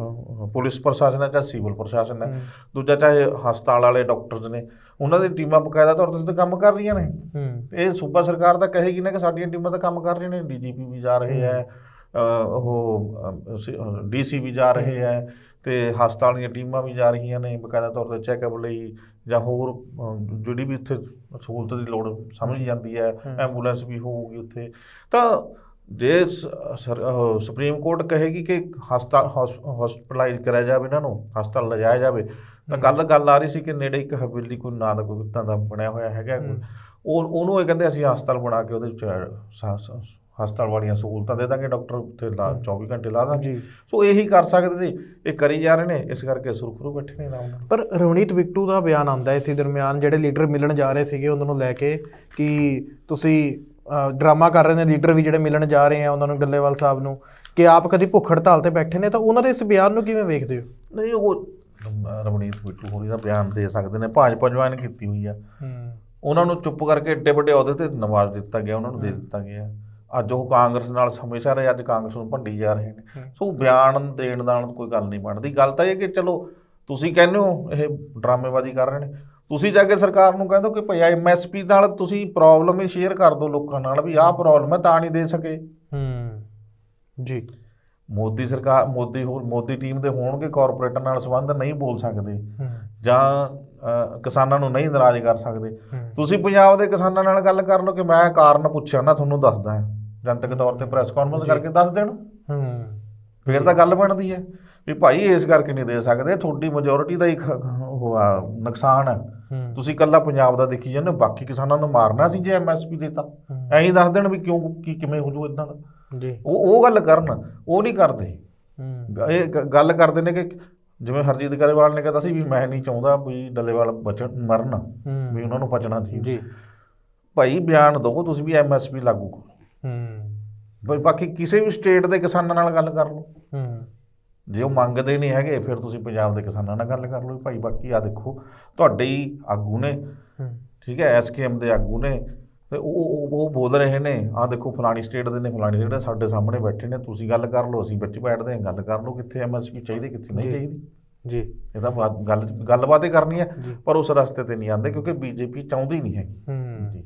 B: ਪੁਲਿਸ ਪ੍ਰਸ਼ਾਸਨ ਹੈ ਚਾਹੇ ਸਿਵਲ ਪ੍ਰਸ਼ਾਸਨ ਹੈ ਦੂਜਾ ਚਾਹੇ ਹਸਪਤਾਲ ਵਾਲੇ ਡਾਕਟਰਸ ਨੇ ਉਹਨਾਂ ਦੀ ਟੀਮਾਂ ਬਕਾਇਦਾ ਤੌਰ ਤੇ ਕੰਮ ਕਰ ਰਹੀਆਂ ਨੇ। ਇਹ ਸੂਬਾ ਸਰਕਾਰ ਤਾਂ ਕਹੇਗੀ ਨਾ ਕਿ ਸਾਡੀਆਂ ਟੀਮਾਂ ਤਾਂ ਕੰਮ ਕਰ ਰਹੀਆਂ ਨੇ ਡੀਜੀਪੀ ਵੀ ਜਾ ਰਹੇ ਹੈ ਉਹ ਡੀਸੀ ਵੀ ਜਾ ਰਹੇ ਹੈ ਤੇ ਹਸਪਤਾਲ ਦੀਆਂ ਟੀਮਾਂ ਵੀ ਜਾ ਰਹੀਆਂ ਨੇ ਬਕਾਇਦਾ ਤੌਰ ਤੇ ਚੈੱਕਅਪ ਲਈ ਜਾਂ ਹੋਰ ਜਿਹੜੀ ਵੀ ਉੱਥੇ ਸਹੂਲਤ ਦੀ ਲੋੜ ਸਮਝ ਜਾਂਦੀ ਹੈ। ਐਂਬੂਲੈਂਸ ਵੀ ਹੋਊਗੀ ਉੱਥੇ ਤਾਂ ਜੇ ਸੁਪਰੀਮ ਕੋਰਟ ਕਹੇਗੀ ਕਿ ਹਸਪਤਾਲ ਹਸਪਤਾਲਾਈਜ਼ ਕਰਿਆ ਜਾਵੇ ਇਹਨਾਂ ਨੂੰ ਹਸਪਤਾਲ ਲਿਜਾਇਆ ਜਾਵੇ ਤਾਂ ਗੱਲ ਗੱਲ ਆ ਰਹੀ ਸੀ ਕਿ ਨੇੜੇ ਇੱਕ ਹਵੇਲੀ ਕੋਈ ਨਾਂ ਦਾ ਕੋਈ ਇੱਦਾਂ ਦਾ ਬਣਿਆ ਹੋਇਆ ਹੈਗਾ। ਉਹ ਉਹਨੂੰ ਇਹ ਕਹਿੰਦੇ ਅਸੀਂ ਹਸਪਤਾਲ ਬਣਾ ਕੇ ਉਹਦੇ ਵਿੱਚ ਹਸਪਤਾਲ ਵਾਲੀਆਂ ਸਹੂਲਤਾਂ ਦੇ ਦਾਂਗੇ ਡਾਕਟਰ ਉੱਥੇ ਲਾ 24 ਘੰਟੇ ਲਾ ਦਾਂਗੇ।
A: ਜੀ।
B: ਸੋ ਇਹੀ ਕਰ ਸਕਦੇ ਸੀ। ਇਹ ਕਰੀ ਜਾ ਰਹੇ ਨੇ ਇਸ ਕਰਕੇ ਸੁਰਖਰੂ ਬੈਠੇ ਨੇ ਆਰਾਮ ਨਾਲ।
A: ਪਰ ਰਵਨੀਤ ਬਿੱਟੂ ਦਾ ਬਿਆਨ ਆਂਦਾ ਇਸੇ ਦਰਮਿਆਨ ਜਿਹੜੇ ਲੀਡਰ ਮਿਲਣ ਜਾ ਰਹੇ ਸੀਗੇ ਉਹਨਾਂ ਨੂੰ ਲੈ ਕੇ ਕਿ ਤੁਸੀਂ ਡਰਾਮਾ ਕਰ ਰਹੇ ਨੇ ਲੀਡਰ ਵੀ ਜਿਹੜੇ ਮਿਲਣ ਜਾ ਰਹੇ ਆ ਉਹਨਾਂ ਨੂੰ ਗੱਲੇਵਾਲ ਸਾਹਿਬ ਨੂੰ ਕਿ ਆਪ ਕਦੀ ਭੁੱਖ ਹੜਤਾਲ ਤੇ ਬੈਠੇ ਨੇ ਤਾਂ ਉਹਨਾਂ ਦੇ ਇਸ ਬਿਆਨ ਨੂੰ ਕਿਵੇਂ ਵੇਖਦੇ ਹੋ?
B: ਨਹੀਂ ਉਹ ਰਮਣੀਤ ਬਿੱਟੂ ਹੋਣੀ ਦਾ ਬਿਆਨ ਦੇ ਸਕਦੇ ਨੇ। ਭਾਜਪਾ ਜੁਆਇਨ ਕੀਤੀ ਹੋਈ ਆ।
A: ਹੂੰ।
B: ਉਹਨਾਂ ਨੂੰ ਚੁੱਪ ਕਰਕੇ ਏਡੇ ਵੱਡੇ ਅਹੁਦੇ ਤੇ ਨਵਾਜ਼ ਦਿੱਤਾ ਗਿਆ ਉਹਨਾਂ ਨੂੰ ਦੇ ਦਿੱਤਾ ਗਿਆ। ਅੱਜ ਉਹ ਕਾਂਗਰਸ ਨਾਲ ਹਮੇਸ਼ਾ ਰਹੇ ਅੱਜ ਕਾਂਗਰਸ ਨੂੰ ਭੰਡੀ ਜਾ ਰਹੇ ਨੇ। ਸੋ ਬਿਆਨ ਦੇਣ ਨਾਲ ਕੋਈ ਗੱਲ ਨਹੀਂ ਬਣਦੀ। ਗੱਲ ਤਾਂ ਇਹ ਕਿ ਚਲੋ ਤੁਸੀਂ ਕਹਿੰਦੇ ਹੋ ਇਹ ਡਰਾਮੇਬਾਜ਼ੀ ਕਰ ਰਹੇ ਨੇ। ਤੁਸੀਂ ਜਾ ਕੇ ਸਰਕਾਰ ਨੂੰ ਕਹਿੰਦੇ ਹੋ ਕਿ ਭਈ ਐਮਐਸਪੀ ਨਾਲ ਤੁਸੀਂ ਪ੍ਰੋਬਲਮ ਹੀ ਸ਼ੇਅਰ ਕਰ ਦਿਓ ਲੋਕਾਂ ਨਾਲ ਵੀ ਆਹ ਪ੍ਰੋਬਲਮ ਹੈ ਤਾਂ ਨਹੀਂ ਦੇ ਸਕੇ।
A: ਹੂੰ। ਜੀ।
B: ਮੋਦੀ ਸਰਕਾਰ ਮੋਦੀ ਹੋਰ ਮੋਦੀ ਟੀਮ ਦੇ ਹੋਣਗੇ ਕਾਰਪੋਰੇਟਰ ਨਾਲ ਸੰਬੰਧ ਨਹੀਂ ਬੋਲ ਸਕਦੇ। ਜਾਂ ਕਿਸਾਨਾਂ ਨੂੰ ਨਹੀਂ ਨਾਰਾਜ਼ ਕਰ ਸਕਦੇ। ਤੁਸੀਂ ਪੰਜਾਬ ਦੇ ਕਿਸਾਨਾਂ ਨਾਲ ਗੱਲ ਕਰ ਲਓ ਕਿ ਮੈਂ ਕਾਰਨ ਪੁੱਛਿਆ ਨਾ ਤੁਹਾਨੂੰ ਦੱਸਦਾ ਹਾਂ। ਜਨਤਕ ਤੌਰ ਤੇ ਪ੍ਰੈਸ ਕਾਨਫਰੰਸ। ਕਰਕੇ ਦੱਸ ਦੇਣ।
A: ਹੂੰ।
B: ਫਿਰ ਤਾਂ ਗੱਲ ਬਣਦੀ ਹੈ ਵੀ ਭਾਈ ਇਸ ਕਰਕੇ ਨਹੀਂ ਦੇ ਸਕਦੇ ਤੁਹਾਡੀ ਮੈਜੋਰਿਟੀ ਦਾ ਇੱਕ ਉਹ ਆ ਨੁਕਸਾਨ ਹੈ। ਤੁਸੀਂ ਇਕੱਲਾ ਪੰਜਾਬ ਦਾ ਦੇਖੀ ਜਾਂਦੇ ਬਾਕੀ ਕਿਸਾਨਾਂ ਨੂੰ ਮਾਰਨਾ ਸੀ ਜੇ ਐਮਐਸਪੀ ਦੇਤਾ। ਐਂ ਦੱਸ ਦੇਣ ਵੀ ਕਿਉਂ ਕੀ ਕਿਵੇਂ ਹੋ ਜੂ ਇਦਾਂ ਦਾ।
A: ਜੀ।
B: ਉਹ ਉਹ ਗੱਲ ਕਰਨ ਉਹ ਨਹੀਂ ਕਰਦੇ। ਇਹ ਗੱਲ ਕਰਦੇ ਨੇ ਕਿ ਜਿਵੇਂ ਹਰਜੀਤ ਗਰੇਵਾਲ ਨੇ ਕਹਤਾ ਸੀ ਵੀ ਮੈਂ ਨਹੀਂ ਚਾਹੁੰਦਾ ਵੀ ਡੱਲੇਵਾਲ ਬਚਣ ਮਰਨ ਵੀ ਉਹਨਾਂ ਨੂੰ ਬਚਣਾ ਚਾਹੀਦਾ।
A: ਜੀ।
B: ਭਾਈ ਬਿਆਨ ਦਿਓ ਤੁਸੀਂ ਵੀ ਐਮਐਸਪੀ ਲਾਗੂ ਕਰੋ।
A: ਹੂੰ।
B: ਬਾਕੀ ਕਿਸੇ ਵੀ ਸਟੇਟ ਦੇ ਕਿਸਾਨਾਂ ਨਾਲ ਗੱਲ ਕਰ ਲਓ।
A: ਹੂੰ।
B: ਜੇ ਉਹ ਮੰਗਦੇ ਨਹੀਂ ਹੈਗੇ ਫਿਰ ਤੁਸੀਂ ਪੰਜਾਬ ਦੇ ਕਿਸਾਨਾਂ ਨਾਲ ਗੱਲ ਕਰ ਲਓ ਭਾਈ ਬਾਕੀ ਆ ਦੇਖੋ ਤੁਹਾਡੇ ਹੀ ਆਗੂ ਨੇ।
A: ਹੂੰ।
B: ਠੀਕ ਹੈ ਐਸਕੇਐਮ ਦੇ ਆਗੂ ਨੇ। ਤੇ ਉਹ ਉਹ- ਬੋਲ ਰਹੇ ਨੇ ਆ ਦੇਖੋ ਫਲਾਣੀ ਸਟੇਟ ਦੇ ਨੇ ਫਲਾਣੀ ਸਟੇਟ ਸਾਡੇ ਸਾਹਮਣੇ ਬੈਠੇ ਨੇ ਤੁਸੀਂ ਗੱਲ ਕਰ ਲਓ ਅਸੀਂ ਵਿੱਚ ਬੈਠਦੇ ਹਾਂ ਗੱਲ ਕਰ ਲਓ ਕਿੱਥੇ ਐਮਐਸਪੀ ਚਾਹੀਦੀ ਕਿੱਥੇ ਨਹੀਂ। ਚਾਹੀਦੀ।
A: ਜੀ।
B: ਇਹ ਤਾਂ ਗੱਲ ਗੱਲਬਾਤ ਹੀ ਕਰਨੀ ਹੈ ਪਰ ਉਸ ਰਸਤੇ ਤੇ ਨਹੀਂ ਆਉਂਦੇ ਕਿਉਂਕਿ ਬੀਜੇਪੀ ਚਾਹੁੰਦੀ ਨਹੀਂ ਹੈਗੀ।
A: ਹੂੰ।
B: ਜੀ।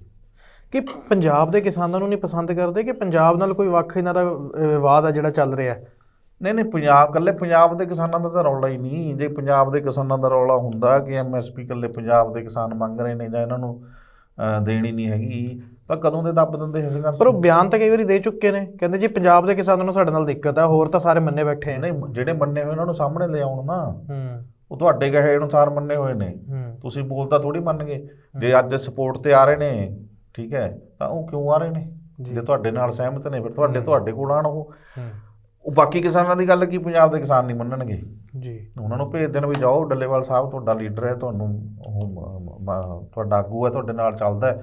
A: ਕਿ ਪੰਜਾਬ ਦੇ ਕਿਸਾਨਾਂ ਨੂੰ ਨਹੀਂ ਪਸੰਦ ਕਰਦੇ ਕਿ ਪੰਜਾਬ ਨਾਲ ਕੋਈ ਵੱਖ ਇਹਨਾਂ ਦਾ ਵਿਵਾਦ ਆ ਜਿਹੜਾ ਚੱਲ ਰਿਹਾ ਹੈ?
B: ਨਹੀਂ ਨਹੀਂ ਪੰਜਾਬ ਕੱਲੇ ਪੰਜਾਬ ਦੇ ਕਿਸਾਨਾਂ ਦਾ ਤਾਂ ਰੌਲਾ ਹੀ ਨਹੀਂ। ਜੇ ਪੰਜਾਬ ਦੇ ਕਿਸਾਨਾਂ ਦਾ ਰੌਲਾ ਹੁੰਦਾ ਕਿ ਐਮਐਸਪੀ ਕੱਲੇ ਪੰਜਾਬ ਦੇ ਕਿਸਾਨ ਮੰਗ ਰਹੇ ਨੇ ਜਾਂ ਇਹਨਾਂ ਨੂੰ ਦੇਣੀ ਨਹੀਂ ਹੈਗੀ ਤਾਂ ਕਦੋਂ ਦੇ ਦੱਬ ਦਿੰਦੇ ਇਸ ਗੱਲ
A: ਪਰ ਉਹ ਬਿਆਨ ਤਾਂ ਕਈ ਵਾਰੀ ਦੇ ਚੁੱਕੇ ਨੇ। ਕਹਿੰਦੇ ਜੀ ਪੰਜਾਬ ਦੇ ਕਿਸਾਨਾਂ ਨੂੰ ਸਾਡੇ ਨਾਲ ਦਿੱਕਤ ਹੈ ਹੋਰ ਤਾਂ ਸਾਰੇ ਮੰਨੇ ਬੈਠੇ ਆ
B: ਨਹੀਂ ਜਿਹੜੇ ਮੰਨੇ ਹੋਏ ਉਹਨਾਂ ਨੂੰ ਸਾਹਮਣੇ ਲੈ ਆਉਣ ਨਾ।
A: ਹੂੰ।
B: ਉਹ ਤੁਹਾਡੇ ਕਹੇ ਅਨੁਸਾਰ ਮੰਨੇ ਹੋਏ ਨੇ। ਤੁਸੀਂ ਬੋਲਤਾ ਥੋੜੀ ਮੰਨ ਗਏ ਜੇ ਅੱਜ ਸਪੋਰਟ ਤੇ ਆ ਰਹੇ ਨੇ ਠੀਕ ਹੈ? ਤਾਂ ਉਹ ਕਿਉਂ ਆ ਰਹੇ ਨੇ?
A: ਜੀ।
B: ਤੁਹਾਡੇ ਨਾਲ ਸਹਿਮਤ ਨੇ ਫਿਰ ਤੁਹਾਡੇ। ਤੁਹਾਡੇ ਕੋਲ ਆਣ ਉਹ। ਉਹ ਬਾਕੀ ਕਿਸਾਨਾਂ ਦੀ ਗੱਲ ਕੀ? ਪੰਜਾਬ ਦੇ ਕਿਸਾਨ ਨਹੀਂ ਮੰਨਣਗੇ।
A: ਜੀ।
B: ਉਹਨਾਂ ਨੂੰ ਭੇਜ ਦੇਣ ਵੀ ਜਾਓ ਡੱਲੇਵਾਲ ਸਾਹਿਬ ਤੁਹਾਡਾ ਲੀਡਰ ਹੈ ਤੁਹਾਨੂੰ ਉਹ ਤੁਹਾਡਾ ਆਗੂ ਹੈ ਤੁਹਾਡੇ ਨਾਲ ਚੱਲਦਾ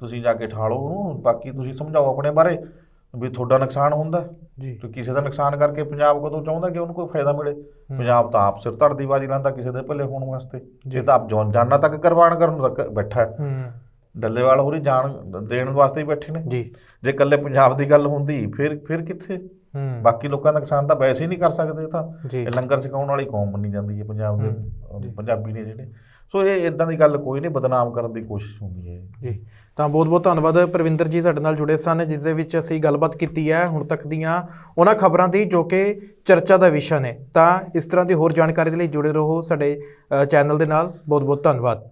B: ਤੁਸੀਂ ਜਾ ਕੇ ਠਾਲੋ ਉਹਨੂੰ ਬਾਕੀ ਤੁਸੀਂ ਸਮਝਾਓ ਆਪਣੇ ਬਾਰੇ ਵੀ ਤੁਹਾਡਾ ਨੁਕਸਾਨ ਹੁੰਦਾ।
A: ਜੀ।
B: ਤੇ ਕਿਸੇ ਦਾ ਨੁਕਸਾਨ ਕਰਕੇ ਪੰਜਾਬ ਕਦੋਂ ਚਾਹੁੰਦਾ ਕਿ ਉਹਨੂੰ ਕੋਈ ਫਾਇਦਾ ਮਿਲੇ? ਪੰਜਾਬ ਤਾਂ ਆਪ ਸਿਰ ਧਰਦੀ ਬਾਜੀ ਲਾਂਦਾ ਕਿਸੇ ਦੇ ਭਲੇ ਹੋਣ ਵਾਸਤੇ। ਜੇ। ਤਾਂ ਆਪ ਜਾਨ- ਤੱਕ ਕੁਰਬਾਨ ਕਰਨ ਤੱਕ ਬੈਠਾ ਹੂੰ। ਡੱਲੇਵਾਲ ਹੋਰੀ ਜਾਨ ਦੇਣ ਵਾਸਤੇ ਹੀ ਬੈਠੇ ਨੇ।
A: ਜੀ।
B: ਜੇ ਇਕੱਲੇ ਪੰਜਾਬ ਦੀ ਗੱਲ ਹੁੰਦੀ ਫਿਰ ਫਿਰ ਕਿੱਥੇ?
A: ਹੂੰ।
B: ਬਾਕੀ ਲੋਕਾਂ ਦਾ ਨੁਕਸਾਨ ਤਾਂ ਵੈਸੇ ਹੀ ਨਹੀਂ ਕਰ ਸਕਦੇ ਤਾਂ। ਇਹ ਲੰਗਰ ਛਕਾਉਣ ਵਾਲੀ ਕੌਮ ਮੰਨੀ ਜਾਂਦੀ ਹੈ ਪੰਜਾਬ ਦੇ। ਪੰਜਾਬੀ ਨੇ ਜਿਹੜੇ। ਸੋ ਇਹ ਇਦਾਂ ਦੀ ਗੱਲ ਕੋਈ ਨਹੀਂ ਬਦਨਾਮ ਕਰਨ ਦੀ ਕੋਸ਼ਿਸ਼ ਹੁੰਦੀ ਹੈ।
A: ਜੀ। ਤਾਂ ਬਹੁਤ-ਬਹੁਤ ਧੰਨਵਾਦ ਪ੍ਰਵਿੰਦਰ ਜੀ ਸਾਡੇ ਨਾਲ ਜੁੜੇ ਸਨ ਜਿਸ ਦੇ ਵਿੱਚ ਅਸੀਂ ਗੱਲਬਾਤ ਕੀਤੀ ਹੈ ਹੁਣ ਤੱਕ ਦੀਆਂ ਉਹਨਾਂ ਖਬਰਾਂ ਦੀ ਜੋ ਕਿ ਚਰਚਾ ਦਾ ਵਿਸ਼ਾ ਨੇ। ਤਾਂ ਇਸ ਤਰ੍ਹਾਂ ਦੀ ਹੋਰ ਜਾਣਕਾਰੀ ਦੇ ਲਈ ਜੁੜੇ ਰਹੋ ਸਾਡੇ ਚੈਨਲ ਦੇ ਨਾਲ। ਬਹੁਤ-ਬਹੁਤ ਧੰਨਵਾਦ।